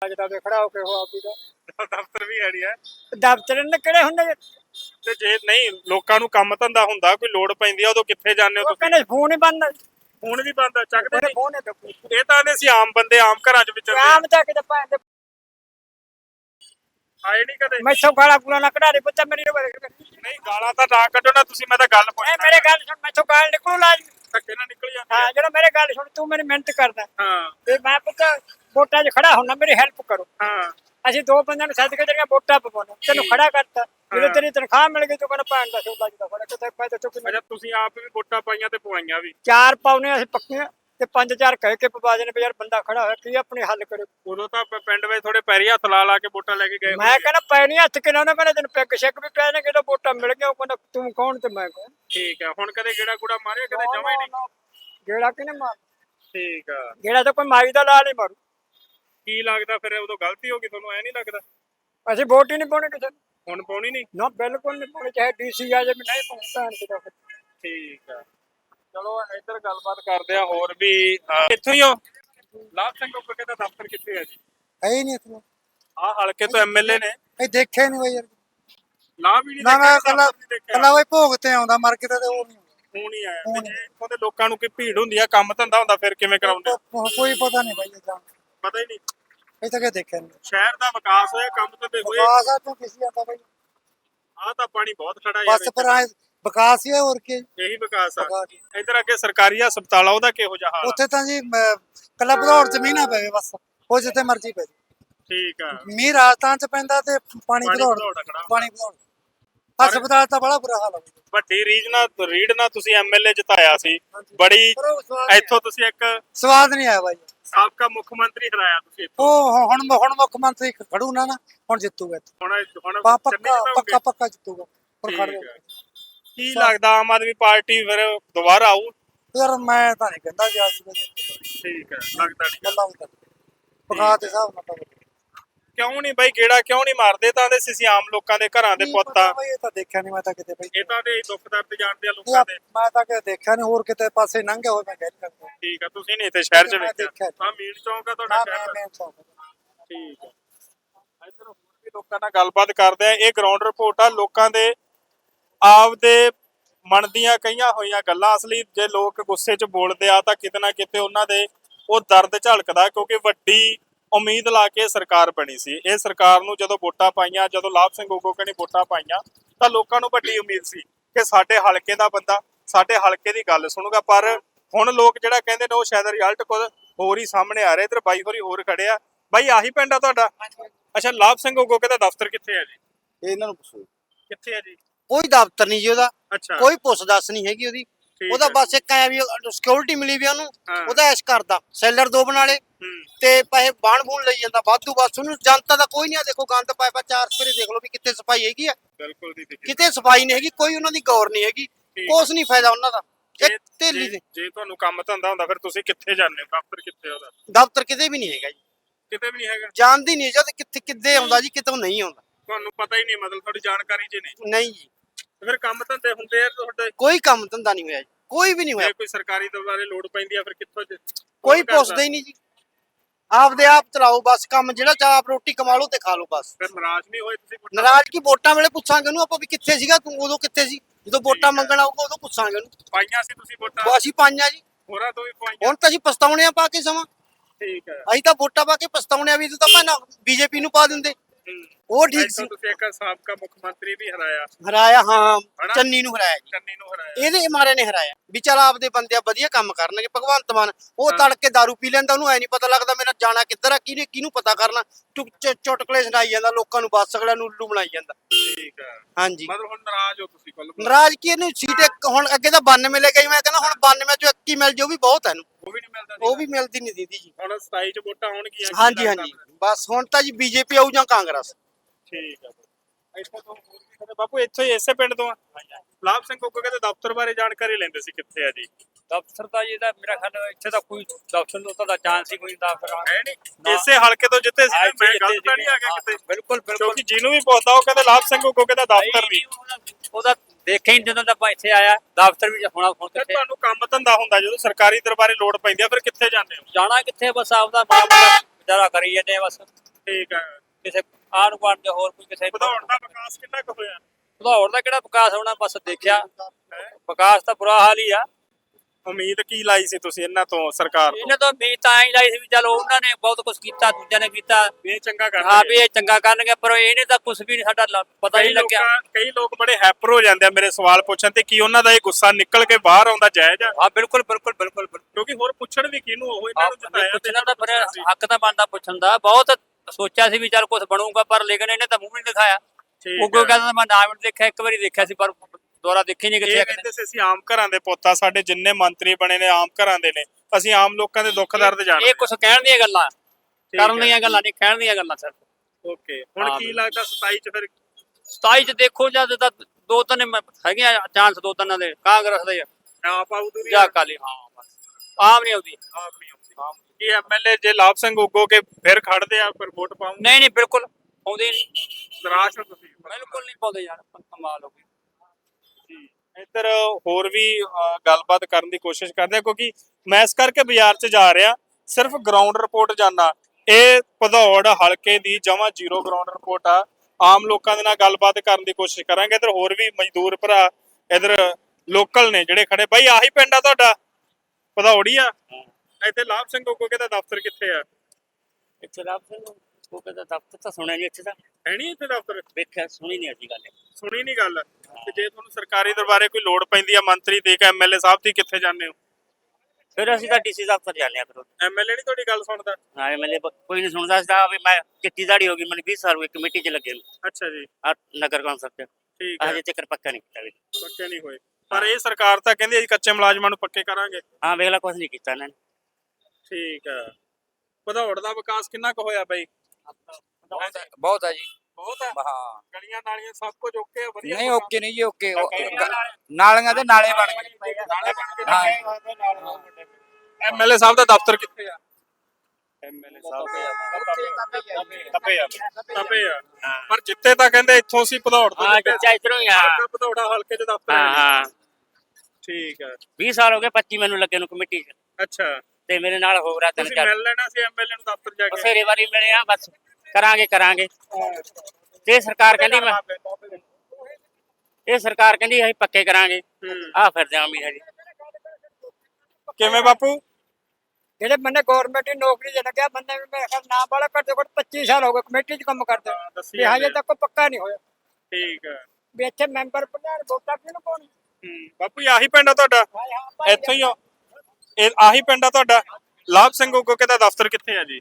ਅੱਜ ਤਾਂ ਵੇ ਖੜਾ ਹੋ ਕੇ ਹੋ ਆਪੀ ਦਾ। ਦਫ਼ਤਰ ਵੀ ਹੈ ਨਹੀਂ ਹੈ। ਦਫ਼ਤਰ ਨੇ ਕਿਹੜੇ ਹੁੰਦੇ ਜੀ? ਤੇ ਜੇ ਨਹੀਂ ਲੋਕਾਂ ਨੂੰ ਕੰਮ ਧੰਦਾ ਹੁੰਦਾ ਕੋਈ ਲੋੜ ਪੈਂਦੀ ਆ ਉਦੋਂ ਕਿੱਥੇ ਜਾਂਦੇ ਹੋ ਉਹ ਤੁਸੀਂ? ਕਹਿੰਦੇ ਫੋਨ ਹੀ ਬੰਦ ਫੋਨ ਵੀ ਬੰਦ ਆ ਚੱਕਦੇ ਉਹਦੇ ਨਹੀਂ। ਫੋਨ ਹੀ ਦੱਬੂ ਇਹ ਤਾਂ ਆਂਦੇ ਸੀ ਆਮ ਬੰਦੇ ਆਮ ਘਰਾਂ 'ਚ ਵਿਚਰਦੇ। ਆ। ਆਮ ਤਾਂ ਭੈਣ ਦੇ ਆਏ ਨਹੀਂ ਕਦੇ? ਮੈਥੋਂ ਗਾਲਾਂ ਗੁਲਾਂ ਨਾ ਕਢਾ ਦੇ ਪੁੱਤ ਮੇਰੀ ਨਹੀਂ ਗਾਲਾਂ ਤਾਂ ਨਾ ਕੱਢੋ ਨਾ ਤੁਸੀਂ ਮੈਂ ਤਾਂ ਗੱਲ ਪੁੱਛਦਾ ਮੇਰੇ ਗੱਲ ਸੁਣ ਮੈਥੋਂ ਗਾਲ ਨਿਕਲੂ ਲਾਜ ਧੱਕੇ ਨਾਲ ਨਿਕਲ ਜਾਂਦੇ? ਹਾਂ ਜਿਹੜਾ ਮੇਰੇ ਗੱਲ ਸੁਣ ਤੂੰ ਮੇਰੀ ਮਿਹਨਤ ਕਰਦਾ। ਹਾਂ। ਤੇ ਮੈਂ ਪੁੱਤ ਵੋਟਾਂ 'ਚ ਖੜਾ ਹੁੰਨਾ ਮੇਰੀ ਹੈਲਪ ਕਰੋ। ਹਾਂ। ਅਸੀਂ ਦੋ ਬੰਦਿਆਂ ਨੂੰ ਸੱਦ ਕੇ ਜਿਹੜੀਆਂ ਵੋਟਾਂ ਪਵਾਉਣਾ ਤੈਨੂੰ ਖੜਾ ਕਰਤਾ। ਜਦੋਂ। ਤੇਰੀ ਤਨਖਾਹ ਮਿਲ ਗਈ ਤੂੰ ਕਹਿੰਦਾ ਭੈਣ ਦਾ ਸੌਦਾ ਜਿਹਾ ਫੜਾ ਕਿਤੇ ਪੈ ਤੇ ਚੁੱਕ ਅੱਛਾ ਤੁਸੀਂ ਆਪ ਵੀ ਵੋਟਾਂ ਪਾਈਆਂ ਤੇ ਪਵਾਈਆਂ ਵੀ। ਚਾਰ ਪਾਉਨੇ ਅਸੀਂ ਪੱਕੀਆਂ। ਤੇ ਪੰਜ ਚਾਰ ਕਹਿ ਕੇ ਪਵਾ ਦੇਣੇ ਵੀ ਯਾਰ ਬੰਦਾ ਖੜਾ ਹੋਇਆ ਕੀ ਆਪਣੇ ਹੱਲ ਕਰੇ। ਉਦੋਂ ਤਾਂ ਪ- ਪਿੰਡ ਵਿੱਚ ਥੋੜੇ ਪੈਰੀ ਹੱਥ ਲਾ ਲਾ ਕੇ ਵੋਟਾਂ ਲੈ ਕੇ ਗਏ ਮੈਂ ਕਹਿੰਦਾ ਪੈ ਨਹੀਂ ਹੱਥ ਕਿਨਾਂ ਨਾ ਕਹਿੰਦਾ ਤੈਨੂੰ ਪੈਗ ਸ਼ੈਕ ਵੀ ਪੈ ਨੇ ਕਿਦੋਂ ਵੋਟਾਂ ਮਿਲ ਗਿਆ ਉਹ ਕਹਿੰਦਾ ਤੂੰ ਕੌਣ ਤੇ ਮੈਂ ਕੌਣ? ਠੀਕ ਆ ਹੁਣ ਕਦੇ ਗੇੜਾ ਗੂੜਾ ਮਾਰਿਆ ਕਦੇ ਜਮਾ ਹੀ ਨਹੀਂ? ਗੇੜਾ ਕਿਨੇ ਮਾਰ ਠੀਕ ਆ। ਗੇੜਾ ਤਾਂ ਕੋਈ ਮਾਈ ਦਾ ਲਾ ਨਹੀਂ ਮਾਰੂ। ਕੀ ਲੱਗਦਾ ਫਿਰ ਉਦੋਂ ਗਲਤੀ ਹੋ ਗਈ ਤੁਹਾਨੂੰ ਐ ਨਹੀਂ ਲੱਗਦਾ? ਅਸੀਂ ਵੋਟ ਹੀ ਨਹੀਂ ਪਾਉਣੀ ਕਿਸੇ ਨੂੰ। ਹੁਣ ਪਾਉਣੀ ਨਹੀਂ ਨਾ ਬਿਲਕੁਲ ਨਹੀਂ ਪਾਉਣੀ ਚਾਹੇ ਡੀਸੀ ਆ ਜਾਵੇ ਨਹੀਂ ਪਾਉਣੀ ਠੀਕ ਆ। ਚਲੋ ਇੱਧਰ ਗੱਲਬਾਤ ਕਰਦੇ ਆ ਹੋਰ ਵੀ ਅਹ, ਕਿੱਥੋਂ ਹੀ ਹੋ? ਲਾਭ ਸਿੰਘ ਉੱਪਰ ਦਾ ਦਫ਼ਤਰ ਕਿੱਥੇ ਹੈ ਜੀ? ਹੈ ਹੀ ਨਹੀਂ ਇੱਥੇ। ਆਹ ਹਲਕੇ ਤੋਂ ਐਮਐਲਏ ਨੇ। ਇਹ ਦੇਖਿਆ ਨਹੀਂ ਬਈ ਯਾਰ। ਲਾਭ ਵੀ ਨਹੀਂ ਨਾ ਕੱਲਾ। ਕੱਲਾ ਬਈ ਭੋਗ ਤੇ ਆਉਂਦਾ ਮਾਰਕੀਟ ਤੇ ਉਹ ਨਹੀਂ ਹੁਣ ਹੀ ਆਇਆ। ਤੇ ਜੇ ਉਹਦੇ ਲੋਕਾਂ ਨੂੰ ਕੋਈ ਭੀੜ ਹੁੰਦੀ ਆ ਕੰਮ ਧੰਦਾ ਹੁੰਦਾ ਫਿਰ ਕਿਵੇਂ ਕਰਾਉਂਦੇ ਕੋ- ਕੋਈ ਪਤਾ ਨਹੀਂ ਬਈ ਇਹ ਜਾਣ ਪਤਾ ਹੀ ਨਹੀਂ। ਇਹ ਤਾਂ ਕਿ ਦੇਖਿਆ ਨਹੀਂ। ਸ਼ਹਿਰ ਦਾ ਵਿਕਾਸ ਹੋਇਆ ਕੰਮ ਧੰਦੇ ਹੋਏ। ਵਿਕਾਸ ਆ ਤੂੰ ਕਿਸੇ ਆਂਦਾ ਬਈ? ਆਹ ਤਾਂ ਪਾਣੀ ਬਹੁਤ ਖੜਾ ਬਸ ਯਾਰ ਪਰ ਆਏ ਵਿਕਾਸ ਹੀ ਹੈ ਹੋਰ ਕੀ ਇਹੀ ਵਿਕਾਸ ਆ ਵਿਕਾਸ। ਇਧਰ ਅੱਗੇ ਸਰਕਾਰੀ ਹਸਪਤਾਲ ਆ ਉਹਦਾ ਕਿਹੋ ਜਿਹਾ ਹਾਲ ਆ ਉੱਥੇ ਤਾਂ ਜੀ ਮ- ਕੱਲਾ ਭਦੌੜ ਜ਼ਮੀਨਾਂ ਪਵੇ ਬਸ ਉਹ ਜਿੱਥੇ ਮਰਜ਼ੀ ਪੈ ਜਾਏ। ਠੀਕ ਆ ਮੀਂਹ ਰਾਜਸਥਾਨ ਚ ਪੈਂਦਾ ਤੇ ਪਾਣੀ ਪਾਣੀ ਖੜਾ। ਪਾਣੀ ਭਦੌੜ ਹਸਪਤਾਲ ਤਾਂ ਬੜਾ ਬੁਰਾ ਹਾਲ ਹੈ ਵੱਡੀ ਰੀਜ ਨਾਲ ਰੀਡ ਨਾਲ ਤੁਸੀਂ ਐਮਐਲਏ ਜਿਤਾਇਆ ਸੀ ਬੜੀ ਪਰ ਉਹ ਸਵਾਦ ਨਹੀਂ ਇੱਥੋਂ ਤੁਸੀਂ ਇੱਕ ਆਇਆ। ਸਵਾਦ ਨਹੀਂ ਆਇਆ ਬਾਈ ਸਾਬਕਾ ਮੁੱਖ ਮੰਤਰੀ ਹਰਾਇਆ ਤੁਸੀਂ ਇੱਥੋਂ। ਉਹ ਹੁਣ- ਹੁਣ ਹੁਣ ਮੁੱਖ ਮੰਤਰੀ ਖੜੂ ਨਾ ਨਾ ਹੁਣ ਜਿੱਤੂਗਾ ਇੱਥੇ। ਹੁਣ ਹੁਣ ਪਾ- ਚੰਨੀ ਪੱਕਾ ਜਿਤਾਓਗੇ? ਪੱਕਾ ਪੱਕਾ ਜਿੱਤੂਗਾ ਪਰ ਖੜ ਠੀਕ। ਕੀ ਲੱਗਦਾ ਆਮ ਆਦਮੀ ਪਾਰਟੀ ਫਿਰ ਦੁਬਾਰਾ ਆਊ? ਯਾਰ ਮੈਂ ਤਾਂ ਨਹੀਂ ਕਹਿੰਦਾ ਜੀ ਅੱਜ ਦੇ ਠੀਕ ਹੈ ਲੱਗਦਾ ਨਹੀਂ। ਗੱਲਾਂ ਵੀ ਕਰ ਪਕਾ ਦੇ ਹਿਸਾਬ ਨਾਲ ਤਾਂ। ਕਿਉਂ ਨਹੀਂ ਬਾਈ ਗੇੜਾ ਕਿਉਂ ਨਹੀਂ ਮਾਰਦੇ? ਤਾਂ ਦੇ ਸੀ ਆਮ ਲੋਕਾਂ ਦੇ ਘਰਾਂ ਦੇ ਪੁੱਤ ਆ। ਇਹ ਤਾਂ ਦੇਖਿਆ ਨਹੀਂ ਮੈਂ ਤਾਂ ਕਿਤੇ ਬਈ। ਇਹ ਤਾਂ ਦੇ ਦੁੱਖ ਦਰਦ ਜਾਣਦੇ ਆ ਲੋਕਾਂ ਦੇ। ਮੈਂ ਤਾਂ ਕਿਤੇ ਦੇਖਿਆ ਨਹੀਂ ਹੋਰ ਕਿਤੇ ਪਾਸੇ ਲੰਘਿਆ ਹੋਇਆ ਮੈਂ ਕਹਿ ਨਹੀਂ ਸਕਦਾ। ਠੀਕ ਆ ਤੁਸੀਂ ਨਹੀਂ ਇੱਥੇ ਸ਼ਹਿਰ 'ਚ ਮੈਂ ਵੇਖਿਆ। ਤਾਂ ਮੀਰ ਚੌਂਕ ਆ ਤੁਹਾਡਾ ਸ਼ਹਿਰ ਮੈਂ ਚੌਂਕ ਠੀਕ ਹੈ ਇੱਧਰ ਹੋਰ ਵੀ ਲੋਕਾਂ ਨਾਲ ਗੱਲਬਾਤ ਕਰਦੇ ਆ। ਇਹ ਗਰਾਊਂਡ ਰਿਪੋਰਟ ਆ ਲੋਕਾਂ ਦੇ ਆਪਦੇ ਮਨ ਦੀਆਂ ਕਈਆਂ ਹੋਈਆਂ ਗੱਲਾਂ ਅਸਲੀ ਜੇ ਲੋਕ ਗੁੱਸੇ 'ਚ ਬੋਲਦੇ ਆ ਤਾਂ ਕਿਤੇ ਨਾ ਕਿਤੇ ਉਹਨਾਂ ਦੇ ਉਹ ਦਰਦ ਝਲਕਦਾ ਕਿਉਂਕਿ ਵੱਡੀ ਉਮੀਦ ਲਾ ਕੇ ਸਰਕਾਰ ਬਣੀ ਸੀ। ਇਹ ਸਰਕਾਰ ਨੂੰ ਜਦੋਂ ਵੋਟਾਂ ਪਾਈਆਂ ਜਦੋਂ ਲਾਭ ਸਿੰਘ ਉਗੋਕੇ ਨੇ ਵੋਟਾਂ ਪਾਈਆਂ ਤਾਂ ਲੋਕਾਂ ਨੂੰ ਵੱਡੀ ਉਮੀਦ ਸੀ ਕਿ ਸਾਡੇ ਹਲਕੇ ਦਾ ਬੰਦਾ ਸਾਡੇ ਹਲਕੇ ਦੀ ਗੱਲ ਸੁਣੂਗਾ। ਪਰ ਹੁਣ ਲੋਕ ਜਿਹੜਾ ਕਹਿੰਦੇ ਨੇ ਉਹ ਸ਼ਾਇਦ ਰਿਜ਼ਲਟ ਕੁਝ ਹੋਰ ਹੀ ਸਾਹਮਣੇ ਆ ਰਿਹਾ ਇਧਰ ਬਾਈ ਹੋਰੀ ਹੋਰ ਖੜੇ ਆ। ਬਾਈ ਆਹੀ ਪਿੰਡ ਆ ਤੁਹਾਡਾ? ਅੱਛਾ ਲਾਭ ਸਿੰਘ ਉਗੋਕੇ ਦਾ ਦਫ਼ਤਰ ਕਿੱਥੇ ਹੈ ਜੀ? ਇਹਨਾਂ ਨੂੰ ਪੁੱਛੋ। ਕਿੱਥੇ ਹੈ ਜੀ? ਕੋਈ ਦਫ਼ਤਰ ਨਹੀਂ ਜੀ ਉਹਦਾ ਅੱਛਾ। ਕੋਈ ਪੁੱਛ ਦੱਸ ਨਹੀਂ ਹੈਗੀ ਉਹਦੀ। ਉਹਦਾ। ਬਸ ਇੱਕ ਐ ਵੀ ਸਿਕਿਉਰਿਟੀ ਮਿਲੀ ਵੀ ਉਹਨੂੰ। ਉਹਦਾ ਐਸ਼ ਕਰਦਾ ਸੈਲਰ ਦੋ ਬਣਾ ਲੇ ਤੇ ਪੈਸੇ ਬਾਣ ਬੂਣ ਲਈ ਜਾਂਦਾ ਵਾਧੂ ਬਸ ਉਹਨੂੰ ਜਨਤਾ ਦਾ ਕੋਈ ਨਹੀਂ ਆ ਦੇਖੋ ਗੰਦ ਪਾਇਆ ਪਿਆ ਚਾਰ ਸਪਰੇ ਦੇਖ ਲਓ ਵੀ ਕਿੱਥੇ ਸਫ਼ਾਈ ਹੈਗੀ ਆ। ਬਿਲਕੁਲ ਦੀ ਦਿਖੀ। ਕਿਤੇ ਸਫ਼ਾਈ ਨਹੀਂ ਹੈਗੀ ਕੋਈ ਉਹਨਾਂ ਦੀ ਗੌਰ ਨਹੀਂ ਹੈਗੀ। ਕੁਛ ਨਹੀਂ ਫਾਇਦਾ ਉਹਨਾਂ ਦਾ ਢੇਲੀ ਦੇ ਜੇ ਤੁਹਾਨੂੰ ਕੰਮ ਧੰਦਾ ਹੁੰਦਾ ਫਿਰ ਤੁਸੀਂ ਕਿੱਥੇ ਜਾਂਦੇ ਹੋ? ਦਫ਼ਤਰ ਕਿੱਥੇ ਉਹਦਾ? ਦਫ਼ਤਰ ਕਿਤੇ ਵੀ ਨਹੀਂ ਹੈਗਾ ਜੀ। ਕਿਤੇ ਵੀ ਨਹੀਂ ਹੈਗਾ? ਜਾਣਦੀ ਨਹੀਂ ਜਦ ਕਿੱਥੇ ਕਿੱਦੇ ਆਉਂਦਾ ਜੀ ਕਿਤੋਂ ਨਹੀਂ ਆਉਂਦਾ। ਤੁਹਾਨੂੰ ਪਤਾ ਹੀ ਨਹੀਂ ਮਤਲਬ ਤੁਹਾਡੀ ਜਾਣਕਾਰੀ 'ਚ ਨਹੀਂ। ਨਹੀਂ ਜੀ। ਫਿਰ ਕੰਮ ਧੰਦੇ ਹੁੰਦੇ ਆ ਤੁਹਾਡੇ? ਕੋਈ ਕੰਮ ਧੰਦਾ ਨਹੀਂ ਹੋਇਆ ਜੀ। ਕੋਈ ਵੀ ਨਹੀਂ ਹੋਇਆ। ਜੇ ਕੋਈ ਸਰਕਾਰੀ ਦਰਬਾਰੇ ਲੋੜ ਪੈਂਦੀ ਆ ਫਿਰ ਕਿੱਥੋਂ ਜ- ਕੋਈ ਕੌਣ ਕਰਦਾ? ਪੁੱਛਦਾ ਹੀ ਨਹੀਂ ਜੀ। ਆਪਦੇ ਆਪ ਚਲਾਓ ਬਸ ਕੰਮ ਜਿਹੜਾ ਚਾਹ ਆਪ ਰੋਟੀ ਕਮਾ ਲਓ ਤੇ ਖਾ ਲਓ ਬਸ। ਫਿਰ ਨਾਰਾਜ਼ ਨਹੀਂ ਹੋਏ ਤੁਸੀਂ ਵੋਟਾਂ ਨਾਰਾਜ਼ ਕੀ ਵੋਟਾਂ ਵੇਲੇ ਪੁੱਛਾਂਗੇ ਉਹਨੂੰ ਆਪਾਂ ਵੀ ਕਿੱਥੇ ਸੀਗਾ ਤੂੰ ਉਦੋਂ ਕਿੱਥੇ ਸੀ? ਜਦੋਂ ਵੋਟਾਂ ਮੰਗਣ ਆਊਗਾ ਉਦੋਂ ਪੁੱਛਾਂਗੇ ਉਹਨੂੰ। ਪਾਈਆਂ ਸੀ ਤੁਸੀਂ ਵੋਟਾਂ? ਉਹ ਅਸੀਂ ਪਾਈਆਂ ਜੀ। ਹੋਰਾਂ ਤੋਂ ਵੀ ਪਾਈਆਂ। ਹੁਣ ਤਾਂ ਅਸੀਂ ਪਛਤਾਉਣੇ ਆ ਪਾ ਕੇ ਸਮਾਂ। ਠੀਕ ਹੈ ਅਸੀਂ ਤਾਂ ਵੋਟਾਂ ਪਾ ਕੇ ਪਛਤਾਉਣੇ ਆ ਵੀ ਤੂੰ ਤਾਂ ਮੈਂ ਬੀਜੇਪੀ ਨੂੰ ਪਾ ਦਿੰਦੇ। ਹੂੰ। ਉਹ ਠੀਕ ਸੀ। ਤੁਸੀਂ ਇੱਕ ਸਾਬਕਾ ਮੁੱਖ ਮੰਤਰੀ ਵੀ ਹਰਾਇਆ। ਹਰਾਇਆ ਹਾਂ? ਚੰਨੀ ਨੂੰ ਹਰਾਇਆ ਜੀ। ਚੰਨੀ ਨੂੰ ਹਰਾਇਆ। ਇਹਦੇ ਮਾਰੇ ਨੇ ਹਰਾਇਆ। ਵੀ ਚੱਲ ਆਪਦੇ ਬੰਦੇ ਆ ਵਧੀਆ ਕੰਮ ਕਰਨਗੇ ਭਗਵੰਤ ਮਾਨ। ਉਹ। ਤੜਕੇ दारू ਪੀ ਲੈਂਦਾ ਉਹਨੂੰ ਐ ਨਹੀਂ ਪਤਾ ਲੱਗਦਾ ਮੇਰਾ ਜਾਣਾ ਕਿੱਧਰ ਆ ਕਿਹਨੇ ਕਿਹਨੂੰ ਪਤਾ ਕਰਨਾ। ਚੁਟਕਲੇ ਸੁਣਾਈ ਜਾਂਦਾ ਲੋਕਾਂ ਨੂੰ ਬੱਸ ਸਗੜਿਆਂ ਨੂੰ ਉੱਲੂ ਬਣਾਈ ਜਾਂਦਾ। ਠੀਕ ਹੈ ਹਾਂਜੀ। ਮਤਲਬ ਹੁਣ ਨਾਰਾਜ਼ ਹੋ ਤੁਸੀਂ ਕੁੱਲ ਨਾਰਾਜ਼ ਕੀ ਇਹਨੂੰ ਸੀਟ ਇੱਕ ਹੁਣ ਅੱਗੇ ਤਾਂ 92 ਲੈ ਗਈ ਮੈਂ ਕਹਿੰਦਾ ਹੁਣ 92 ਚੋਂ 21 ਮਿਲ ਜਾਊ ਵੀ ਬਹੁਤ ਹੈ ਇਹਨੂੰ। ਉਹ ਵੀ ਨਹੀਂ ਮਿਲਦਾ ਉਹ ਵੀ ਮਿਲਦੀ ਨਹੀਂ ਦੀਦੀ ਜੀ। ਹੁਣ 27 ਚ ਵੋਟਾਂ ਹੋਣਗੀਆਂ ਹਾਂਜੀ ਹਾਂਜੀ? ਬਸ ਹੁਣ ਤਾਂ ਜੀ ਬੀਜੇਪੀ ਆਊ ਜਾਂ ਕਾਂਗਰਸ? ਠੀਕ ਹੈ ਇੱਥੇ ਤੋਂ ਹੋਰ ਵੀ ਖੜੇ- ਬਾਪੂ ਇੱਥੋਂ ਹੀ ਇਸੇ ਪਿੰਡ ਤੋਂ ਆ। ਲਾਭ ਸਿੰਘ ਕੋਕੋ ਕਹਿੰਦੇ ਦਫ਼ਤਰ ਬਾਰੇ ਜਾਣਕਾਰੀ ਲੈਂਦੇ ਸੀ ਕਿੱਥੇ ਆ ਜੀ? ਦਫ਼ਤਰ ਦਾ ਜੀ ਦਾ ਮੇਰਾ ਖਿਆਲ ਇੱਥੇ ਤਾਂ ਕੋਈ ਦਫ਼ਤਰ ਨੂੰ ਤਾਂ ਚਾਂਸ ਹੀ ਕੋਈ ਦਫ਼ਤਰ ਆ। ਹੈ ਨਹੀਂ? ਨਾ। ਇਸੇ ਹਲਕੇ ਤੋਂ ਜਿੱਤੇ ਸੀ ਮੈਂ ਗਲਤ ਤਾਂ ਨਹੀਂ ਆ ਗਿਆ ਕਿਤੇ। ਬਿਲਕੁਲ ਬਿਲਕੁਲ। ਕਿਉਂਕਿ ਜਿਹਨੂੰ ਵੀ ਪੁੱਛਦਾ ਉਹ ਕਹਿੰਦੇ ਲਾਭ ਸਿੰਘ ਕੋਕੋ ਕਹਿੰਦਾ ਦਫ਼ਤਰ ਨਹੀਂ ਉਹਦਾ ਦੇਖਿਆ ਹੀ ਨੀ ਜਦੋਂ ਦਾ ਆਪਾਂ ਇੱਥੇ ਆਇਆ ਦਫ਼ਤਰ ਵੀ ਹੋਣਾ ਹੁਣ ਫਿਰ ਕਿੱਥੇ? ਤੁਹਾਨੂੰ ਕੰਮ ਧੰਦਾ ਹੁੰਦਾ ਜਦੋਂ ਸਰਕਾਰੀ ਦਰਬਾਰੇ ਲੋੜ ਪੈਂਦੀ ਆ ਫਿਰ ਕਿੱਥੇ ਜਾਂਦੇ ਹੋ? ਜਾਣਾ ਕਿੱਥੇ ਬਸ ਆਪਦਾ ਮਾੜਾ ਮੋਟਾ ਗੁਜ਼ਾਰਾ ਕਰੀ ਜਾਂਦੇ ਆ ਬਸ। ਠੀਕ ਹੈ ਕਿਸੇ ਆਣ ਗੁਆਂਢ ਦੇ ਹੋਰ ਕੋਈ ਕਿਸੇ ਵਧਾਉਣ ਦਾ ਵਿਕਾਸ ਕਿੰਨਾ ਕੁ ਹੋਇਆ? ਵਧਾਉਣ ਦਾ ਕਿਹੜਾ ਵਿਕਾਸ ਹੋਣਾ ਬਸ ਦੇਖਿਆ। ਵਿਕਾਸ ਤਾਂ ਬੁਰਾ ਹਾਲ ਹੀ ਆ। ਉਮੀਦ ਕੀ ਲਾਈ ਸੀ ਤੁਸੀਂ ਇਹਨਾਂ ਤੋਂ ਸਰਕਾਰ ਤੋਂ? ਇਹਨੇ ਤਾਂ ਵੀ ਤਾਂ ਹੀ ਲਾਈ ਸੀ ਵੀ ਚਲੋ ਉਹਨਾਂ ਨੇ ਬਹੁਤ ਕੁਝ ਕੀਤਾ ਦੂਜਿਆਂ ਨੇ ਕੀਤਾ। ਵੀ ਇਹ ਚੰਗਾ ਹਾਂ ਕਰਦੇ ਵੀ ਇਹ ਚੰਗਾ ਕਰਨਗੇ ਪਰ ਇਹਨੇ ਤਾਂ ਕੁਝ ਵੀ ਨਹੀਂ ਸਾਡਾ ਪਤਾ ਹੀ ਲੱਗਿਆ। ਕਈ ਲੋਕ ਬੜੇ ਹੈਪਰ ਹੋ ਜਾਂਦੇ ਆ ਮੇਰੇ ਸਵਾਲ ਪੁੱਛਣ ਤੇ ਕੀ ਉਹਨਾਂ ਦਾ ਇਹ ਗੁੱਸਾ ਨਿਕਲ ਕੇ ਬਾਹਰ ਆਉਂਦਾ ਜਾਇਜ਼ ਆ? ਹਾਂ ਬਿਲਕੁਲ ਬਿਲਕੁਲ ਬਿਲਕੁਲ ਕਿਉਂਕਿ ਹੋਰ ਪੁੱਛਣ ਵੀ ਕਿਹਨੂੰ ਉਹ ਇਹਨਾਂ ਨੂੰ ਜਿਤਾਇਆ ਤੇ ਪੁੱਛਣਾ ਸੀ। ਹੱਕ ਤਾਂ ਬਣਦਾ ਪੁੱਛਣ ਦਾ। ਬਹੁਤ ਸੋਚਿਆ ਸੀ ਵੀ ਚੱਲ ਕੁਝ ਬਣੂਗਾ ਪਰ ਲੇਕਿਨ ਇਹਨੇ ਤਾਂ ਮੂੰਹ ਵੀ ਨਹੀਂ ਦਿਖਾਇਆ। ਉਹ ਕੋਈ। ਕਹਿੰਦਾ ਮੈਂ ਨਾਮ ਨਹੀਂ ਦੇਖਿਆ ਇੱਕ ਵਾਰੀ ਦੇਖਿਆ ਸੀ ਪਰ ਦੁਬਾਰਾ ਦੇਖੀ ਨਹੀਂ ਕਿੱਥੇ ਕਹਿੰਦੇ ਸੀ ਅਸੀਂ ਆਮ ਘਰਾਂ ਦੇ ਪੁੱਤ ਆ ਸਾਡੇ ਜਿੰਨੇ ਮੰਤਰੀ ਬਣੇ ਨੇ ਆਮ ਘਰਾਂ ਦੇ ਨੇ। ਅਸੀਂ ਆਮ ਲੋਕਾਂ ਦੇ ਦੁੱਖ ਦਰਦ ਜਾਣਦੇ ਇਹ ਕੁਝ ਕਹਿਣ ਦੀਆਂ ਗੱਲਾਂ ਕਰਨ। ਦੀਆਂ ਗੱਲਾਂ ਨਹੀਂ ਕਹਿਣ ਦੀਆਂ ਗੱਲਾਂ ਸਰ ਓਕੇ ਹੁਣ। ਕੀ ਲੱਗਦਾ 27 ਚ ਫਿਰ? 27 ਚ ਦੇਖੋ ਜਦ ਤਾਂ ਦੋ ਤਿੰਨ ਹੈਗੇ ਆ ਚਾਂਸ ਦੋ ਤਿੰਨਾਂ ਦੇ ਕਾਂਗਰਸ ਦੇ। ਆਪ ਆਉ ਦੂਰੀ ਜਾਂ ਅਕਾਲੀ ਹਾਂ ਬਸ। ਆਮ ਨਹੀਂ ਆਉਂਦੀ। ਆਪ ਨਹੀਂ ਆਉਂਦੀ। ਕੀ ਐਮਐਲਏ ਜੇ ਲਾਭ ਸਿੰਘ ਉਗੋ ਕੇ ਫਿਰ ਖੜਦੇ ਆ ਫਿਰ ਵੋਟ ਪਾਉਂਗੇ? ਨਹੀਂ ਨਹੀਂ ਬਿਲਕੁਲ ਆਉਂਦੀ ਨਹੀਂ। ਨਿਰਾਸ਼ ਹੋ ਤੁਸੀਂ? ਬਿਲਕੁਲ ਨਹੀਂ ਪਾਉਂਦੇ ਯਾਰ ਕਮਾਲ ਹੋ ਗਈ ਜੀ। ਇੱਧਰ ਹੋਰ ਵੀ ਅ, ਗੱਲਬਾਤ ਕਰਨ ਦੀ ਕੋਸ਼ਿਸ਼ ਕਰਦੇ ਆ ਕਿਉਂਕਿ ਮੈਂ ਇਸ ਕਰਕੇ ਬਾਜ਼ਾਰ 'ਚ ਜਾ ਰਿਹਾ ਸਿਰਫ ਗਰਾਊਂਡ ਰਿਪੋਰਟ ਜਾਣਾ ਇਹ ਭਦੌੜ ਹਲਕੇ ਦੀ ਜਮਾ ਜ਼ੀਰੋ ਗਰਾਊਂਡ ਰਿਪੋਰਟ ਆ। ਆਮ ਲੋਕਾਂ ਦੇ ਨਾਲ ਗੱਲਬਾਤ ਕਰਨ ਦੀ ਕੋਸ਼ਿਸ਼ ਕਰਾਂਗੇ। ਇੱਧਰ ਹੋਰ ਵੀ ਮਜ਼ਦੂਰ ਭਰਾ ਇੱਧਰ ਲੋਕਲ ਨੇ ਜਿਹੜੇ ਖੜੇ। ਬਾਈ ਆਹੀ ਪਿੰਡ ਆ ਤੁਹਾਡਾ? ਭਦੌੜੀ ਆ ਇੱਥੇ ਲਾਭ ਸਿੰਘ ਕੋਕੇ ਦਾ ਦਫ਼ਤਰ ਕਿੱਥੇ ਆ? ਇੱਥੇ ਰੱਬ ਸਿੰਘ ਉਹ ਕਹਿੰਦਾ ਦਫ਼ਤਰ ਤਾਂ ਸੁਣਿਆ ਨਹੀਂ ਇੱਥੇ ਤਾਂ। ਹੈ ਨਹੀਂ ਇੱਥੇ ਦਫ਼ਤਰ? ਵੇਖਿਆ ਸੁਣੀ ਨਹੀਂ ਅਸੀਂ ਗੱਲ। ਸੁਣੀ ਨਹੀਂ ਗੱਲ। ਤੇ ਜੇ ਤੁਹਾਨੂੰ ਸਰਕਾਰੀ ਦਰਬਾਰੇ ਕੋਈ ਲੋੜ ਪੈਂਦੀ ਆ ਮੰਤਰੀ ਦੇ ਕੇ ਐਮਐਲਏ ਸਾਹਿਬ ਦੀ ਕਿੱਥੇ ਜਾਂਦੇ ਹੋ? ਫਿਰ ਅਸੀਂ ਤਾਂ ਡੀਸੀ ਦਫ਼ਤਰ ਜਾਂਦੇ ਆ ਫਿਰ। ਐਮਐਲਏ ਨਹੀਂ ਤੁਹਾਡੀ ਗੱਲ ਸੁਣਦਾ? ਹਾਂ ਐਮਐਲਏ ਕੋਈ ਨਹੀਂ ਸੁਣਦਾ ਸੀ ਵੀ ਮੈਂ ਕਿੱਟੀ ਦਾੜੀ ਹੋ ਗਈ ਮੈਨੂੰ 20 ਸਾਲ ਹੋ ਗਏ ਕਮੇਟੀ 'ਚ ਲੱਗੇ ਨੂੰ। ਅੱਛਾ ਜੀ। ਆ ਨਗਰ ਕੌਂਸਲ 'ਚ। ਠੀਕ ਹੈ। ਅਜੇ ਤੱਕ ਪੱਕਾ ਨਹੀਂ ਕੀਤਾ ਵੀ। ਪੱਕੇ ਨਹੀਂ ਹੋਏ। ਪਰ ਇਹ ਸਰਕਾਰ ਤਾਂ ਕਹਿੰਦੀ ਅਸੀਂ ਕੱਚੇ ਮੁਲਾਜ਼ਮਾਂ ਨੂੰ ਪੱਕੇ ਕਰਾਂਗੇ। ਹਾਂ ਵੇਖ ਲਾ ਕੁਝ ਨਹੀਂ ਕੀਤਾ ਇਹਨਾਂ ਨੇ। ਠੀਕ ਹੈ ਭਦੌੜ ਦਾ ਵਿਕਾਸ ਕਿੰਨਾ ਕੁ ਹੋਇਆ ਬਈ? ਬਹੁਤ ਹੈ ਬਹੁਤ ਹੈ ਜੀ। ਬਹੁਤ ਹੈ? ਹਾਂ। ਗਲੀਆਂ ਨਾਲੀਆਂ ਸਭ ਕੁਝ ਓਕੇ ਆ ਵਧੀਆ ਨਹੀਂ ਓਕੇ ਨਹੀਂ ਜੀ ਓਕੇ। ਉਹ- ਨਾਲੀਆਂ ਦੇ ਨਾਲੇ ਬਣ ਗਏ। ਨਾਲੇ ਬਣ ਕੇ ਹਾਂ। ਐਮਐਲਏ ਸਾਹਿਬ ਦਾ ਦਫ਼ਤਰ ਕਿੱਥੇ ਆ? ਐਮਐਲਏ ਸਾਹਿਬ ਤਪੇ ਆ। ਤਪੇ ਆ। ਪਰ ਜਿੱਤੇ ਤਾਂ ਕਹਿੰਦੇ ਇੱਥੋਂ ਸੀ ਭਦੌੜ ਤੋਂ ਹਾਂ ਜਿੱਤੇ। ਚਾਚਾ ਇਧਰੋਂ ਹੀ ਆ। ਹਲਕਾ ਭਦੌੜਾ ਹਲਕੇ ਚ ਦਫ਼ਤਰ ਹਾਂ ਹੈ ਹਾਂ। ਠੀਕ ਹੈ 20 ਸਾਲ ਹੋ ਗਏ 25 ਮੈਨੂੰ ਲੱਗੇ ਨੂੰ ਕਮੇਟੀ 'ਚ। ਅੱਛਾ। ਤੇ ਮੇਰੇ ਨਾਲ ਹੋ ਰਿਹਾ ਤਿੰਨ ਤੁਸੀਂ ਚਾਰ। ਮਿਲ ਲੈਣਾ ਸੀ ਐਮਐਲਏ ਨੂੰ ਦਫ਼ਤਰ ਜਾ ਕੇ? ਬਥੇਰੇ ਵਾਰੀ ਮਿਲੇ ਆ ਬਸ ਕਰਾਂਗੇ ਕਰਾਂਗੇ। ਤੇ ਸਰਕਾਰ ਕਹਿੰਦੀ ਮੈਂ ਇਹ ਸਰਕਾਰ ਕਹਿੰਦੀ ਅਸੀਂ ਪੱਕੇ ਕਰਾਂਗੇ। ਹੂੰ। ਆ ਫਿਰਦੇ ਆਂ ਮੀਆਂ ਜੀ। ਕਿਵੇਂ ਬਾਪੂ? ਜਿਹੜੇ ਬੰਦੇ ਗਵਰਨਮੈਂਟ ਦੀ ਨੌਕਰੀ 'ਚ ਲੱਗਿਆ ਬੰਦੇ ਵੀ ਮੇਰੇ ਖਿਆਲ ਨਾਮ ਵਾਲਾ ਘੱਟ ਘੱਟ 25 ਸਾਲ ਹੋ ਗਏ ਕਮੇਟੀ 'ਚ ਕੰਮ ਕਰਦੇ। ਦੱਸੀ ਵੀ ਹਜੇ ਜਾਂਦੇ ਆ। ਤੱਕ ਕੋਈ ਪੱਕਾ ਨਹੀਂ ਹੋਇਆ। ਠੀਕ ਹੈ ਵੀ ਇੱਥੇ ਮੈਂਬਰ ਪ੍ਰਧਾਨ ਵੋਟਾਂ ਕਿਹਨੂੰ ਪਾਉਣੀ ਹੂੰ। ਬਾਪੂ ਜੀ ਆਹੀ ਪਿੰਡ ਆ ਤੁਹਾਡਾ? ਹਾਂ ਹਾਂ ਭਾਈ ਇੱਥੋਂ ਹੀ ਆ। ਇਹ ਆਹੀ ਪਿੰਡ ਆ ਤੁਹਾਡਾ? ਲਾਭ ਸਿੰਘ ਉਗੋਕੇ ਦਾ ਦਫ਼ਤਰ ਕਿੱਥੇ ਆ ਜੀ?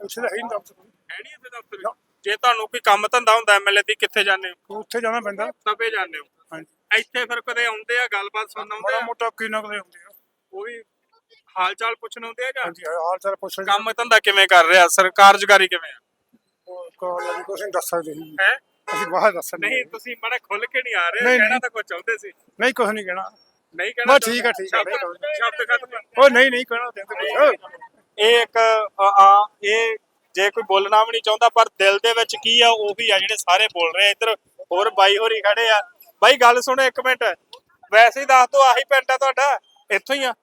ਉੱਥੇ ਤਾਂ ਹੈ ਨਹੀਂ ਦਫ਼ਤਰ। ਹੈ ਨਹੀਂ ਇੱਥੇ ਦਫ਼ਤਰ? ਜੇ ਤੁਹਾਨੂੰ ਕੋਈ ਕੰਮ ਧੰਦਾ ਹੁੰਦਾ ਐਮਐਲਏ ਦੀ ਕਿੱਥੇ ਜਾਂਦੇ ਹੋ? ਉੱਥੇ ਜਾਣਾ ਪੈਂਦਾ। ਤਪੇ ਜਾਂਦੇ ਹੋ? ਹਾਂਜੀ। ਇੱਥੇ ਫਿਰ ਕਦੇ ਆਉਂਦੇ ਆ ਗੱਲਬਾਤ ਸੁਣਨ ਆਉਂਦੇ ਆ? ਮੋਟਾ ਕੀ ਨਾ ਕਦੇ ਹੁੰਦੇ ਆ। ਉਹ ਵੀ ਹਾਲ ਚਾਲ ਪੁੱਛਣ ਆਉਂਦੇ ਆ ਜਾਂ? ਹਾਂਜੀ ਹਾਲ ਚਾਲ ਪੁੱਛ ਰਹੇ ਕੰਮ ਧੰਦਾ ਕਿਵੇਂ ਕਰ ਰਿਹਾ? ਸਰਕਾਰ ਜਗਾਰੀ ਕਿਵੇਂ ਆ? ਕਾਲ ਲੱਗੀ ਕੁਛ ਨਹੀਂ ਦੱਸ ਸਕਦੇ ਹੈ? ਅਸੀਂ ਬਾਹਰ ਦੱਸ ਨਹੀਂ ਤੁਸੀਂ ਮਾੜਾ ਖੁੱਲ ਕੇ ਨਹੀਂ ਆ ਰਹੇ ਕਹਿਣਾ। ਤਾਂ ਕੁਝ ਚਾਹੁੰਦੇ ਸੀ। ਨਹੀਂ ਕੁਛ ਨਹੀਂ ਕਹਿਣਾ। ਨਹੀਂ ਕਹਿਣਾ ਬਸ ਠੀਕ ਆ, ਠੀਕ ਆ, ਸ਼ਬਦ- ਨਹੀਂ ਕਹਿਣਾ। ਸ਼ਬਦ ਖਤਮ ਉਹ ਨਹੀਂ ਨਹੀਂ ਕਹਿਣਾ ਦਿੰਦੇ ਕੁਛ। ਇਹ ਇੱਕ ਆ ਆ- ਇਹ ਜੇ ਕੋਈ ਬੋਲਣਾ ਵੀ ਨਹੀਂ ਚਾਹੁੰਦਾ ਪਰ ਦਿਲ ਦੇ ਵਿੱਚ ਕੀ ਆ ਉਹੀ ਆ ਜਿਹੜੇ ਸਾਰੇ ਬੋਲ ਰਹੇ ਆ। ਇੱਧਰ ਹੋਰ ਬਾਈ ਹੋਰੀ ਖੜੇ ਆ। ਬਾਈ ਗੱਲ ਸੁਣੋ ਇੱਕ ਮਿੰਟ। ਵੈਸੇ ਹੀ ਦੱਸ ਦੋ ਆਹੀ ਪਿੰਡ ਆ ਤੁਹਾਡਾ। ਇੱਥੋਂ ਹੀ ਆ।